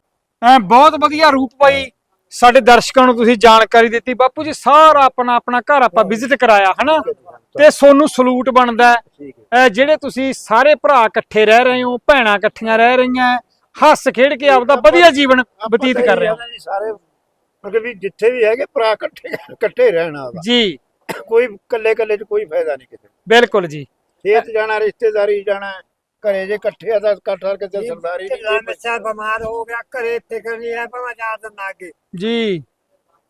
S1: ਐ ਬਹੁਤ ਵਧੀਆ ਰੂਪ ਬਾਈ ਸਾਡੇ ਦਰਸ਼ਕਾਂ ਨੂੰ ਤੁਸੀਂ ਜਾਣਕਾਰੀ ਦਿੱਤੀ। ਬਾਪੂ ਜੀ ਸਾਰਾ ਆਪਣਾ ਆਪਣਾ ਘਰ ਆਪਾਂ ਵਿਜ਼ਿਟ ਕਰਾਇਆ ਹਨਾ? ਤੇ ਸੋਨੂੰ ਸਲੂਟ ਬਣਦਾ ਜਿਹੜੇ ਤੁਸੀਂ ਸਾਰੇ ਭਰਾ ਇਕੱਠੇ ਰਹਿ ਰਹੇ ਹੋ ਭੈਣਾਂ ਇਕੱਠੀਆਂ ਰਹਿ ਰਹੀਆਂ ਹੱਸ ਖੇਡ ਕੇ ਆਪਦਾ ਵਧੀਆ ਜੀਵਨ ਬਤੀਤ ਕਰ ਰਹੇ ਹੋ।
S2: ਸਾਰੇ ਮਤਲਬ ਵੀ ਜਿੱਥੇ ਵੀ ਹੈਗੇ ਭਰਾ ਇਕੱਠੇ ਇਕੱਠੇ ਰਹਿਣਾ ਵਾ
S1: ਜੀ।
S2: ਕੋਈ ਇਕੱਲੇ ਇਕੱਲੇ ਚ ਕੋਈ ਫਾਇਦਾ ਨਹੀਂ ਕਿਤੇ
S1: ਬਿਲਕੁਲ ਜੀ।
S2: ਖੇਤ ਜਾਣਾ ਰਿਸ਼ਤੇਦਾਰੀ ਜਾਣਾ ਘਰੇ ਜੇ ਇਕੱਠੇ ਆ ਤਾਂ ਇਕੱਠਾ ਕਰਕੇ ਸਰਦਾਰੀ
S5: ਢਿੱਲਾ
S2: ਨਹੀਂ
S5: ਬੱਚਾ ਬਿਮਾਰ ਹੋ ਗਿਆ ਘਰੇ ਫਿਕਰ ਨਹੀਂ ਹੈ ਭਾਵੇਂ ਦਿਨ ਨਾ ਅੱਗੇ
S1: ਜੀ।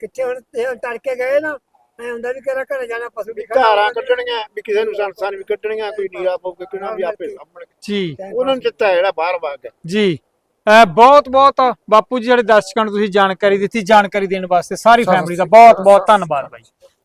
S5: ਕਿੱਥੇ ਹੁਣ ਇਹ ਤੜਕੇ ਗਏ ਨਾ ਐ ਹੁੰਦਾ ਵੀ ਕਿਹੜਾ ਘਰੇ ਜਾਣਾ ਪਸ਼ੂ ਵੀ
S2: ਧਾਰਾਂ ਕੱਢਣੀਆਂ ਵੀ ਕਿਸੇ ਨੂੰ ਸੰਸਾਨ ਵੀ ਕੱਢਣੀਆਂ ਕੋਈ ਨੀਰਾ ਪਾਉ ਕੇ ਕਿਹਨਾਂ ਵੀ ਆਪੇ ਸਾਹਮਣੇ।
S1: ਜੀ।
S2: ਉਹਨਾਂ ਨੂੰ ਚਿੱਤਾ ਜਿਹੜਾ ਬਾਹਰ ਭਾਗ ਗਿਆ।
S1: ਜੀ। ਬਹੁਤ ਬਹੁਤ ਬਾਪੂ ਜੀ ਜਿਹੜੇ ਦਰਸ਼ਕਾਂ ਨੂੰ ਤੁਸੀਂ ਜਾਣਕਾਰੀ ਦਿੱਤੀ ਜਾਣਕਾਰੀ ਦੇਣ ਵਾਸਤੇ ਸਾਰੀ ਫੈਮਿਲੀ ਦਾ ਬਹੁਤ ਬਹੁਤ ਧੰਨਵਾਦ ਬਾਈ।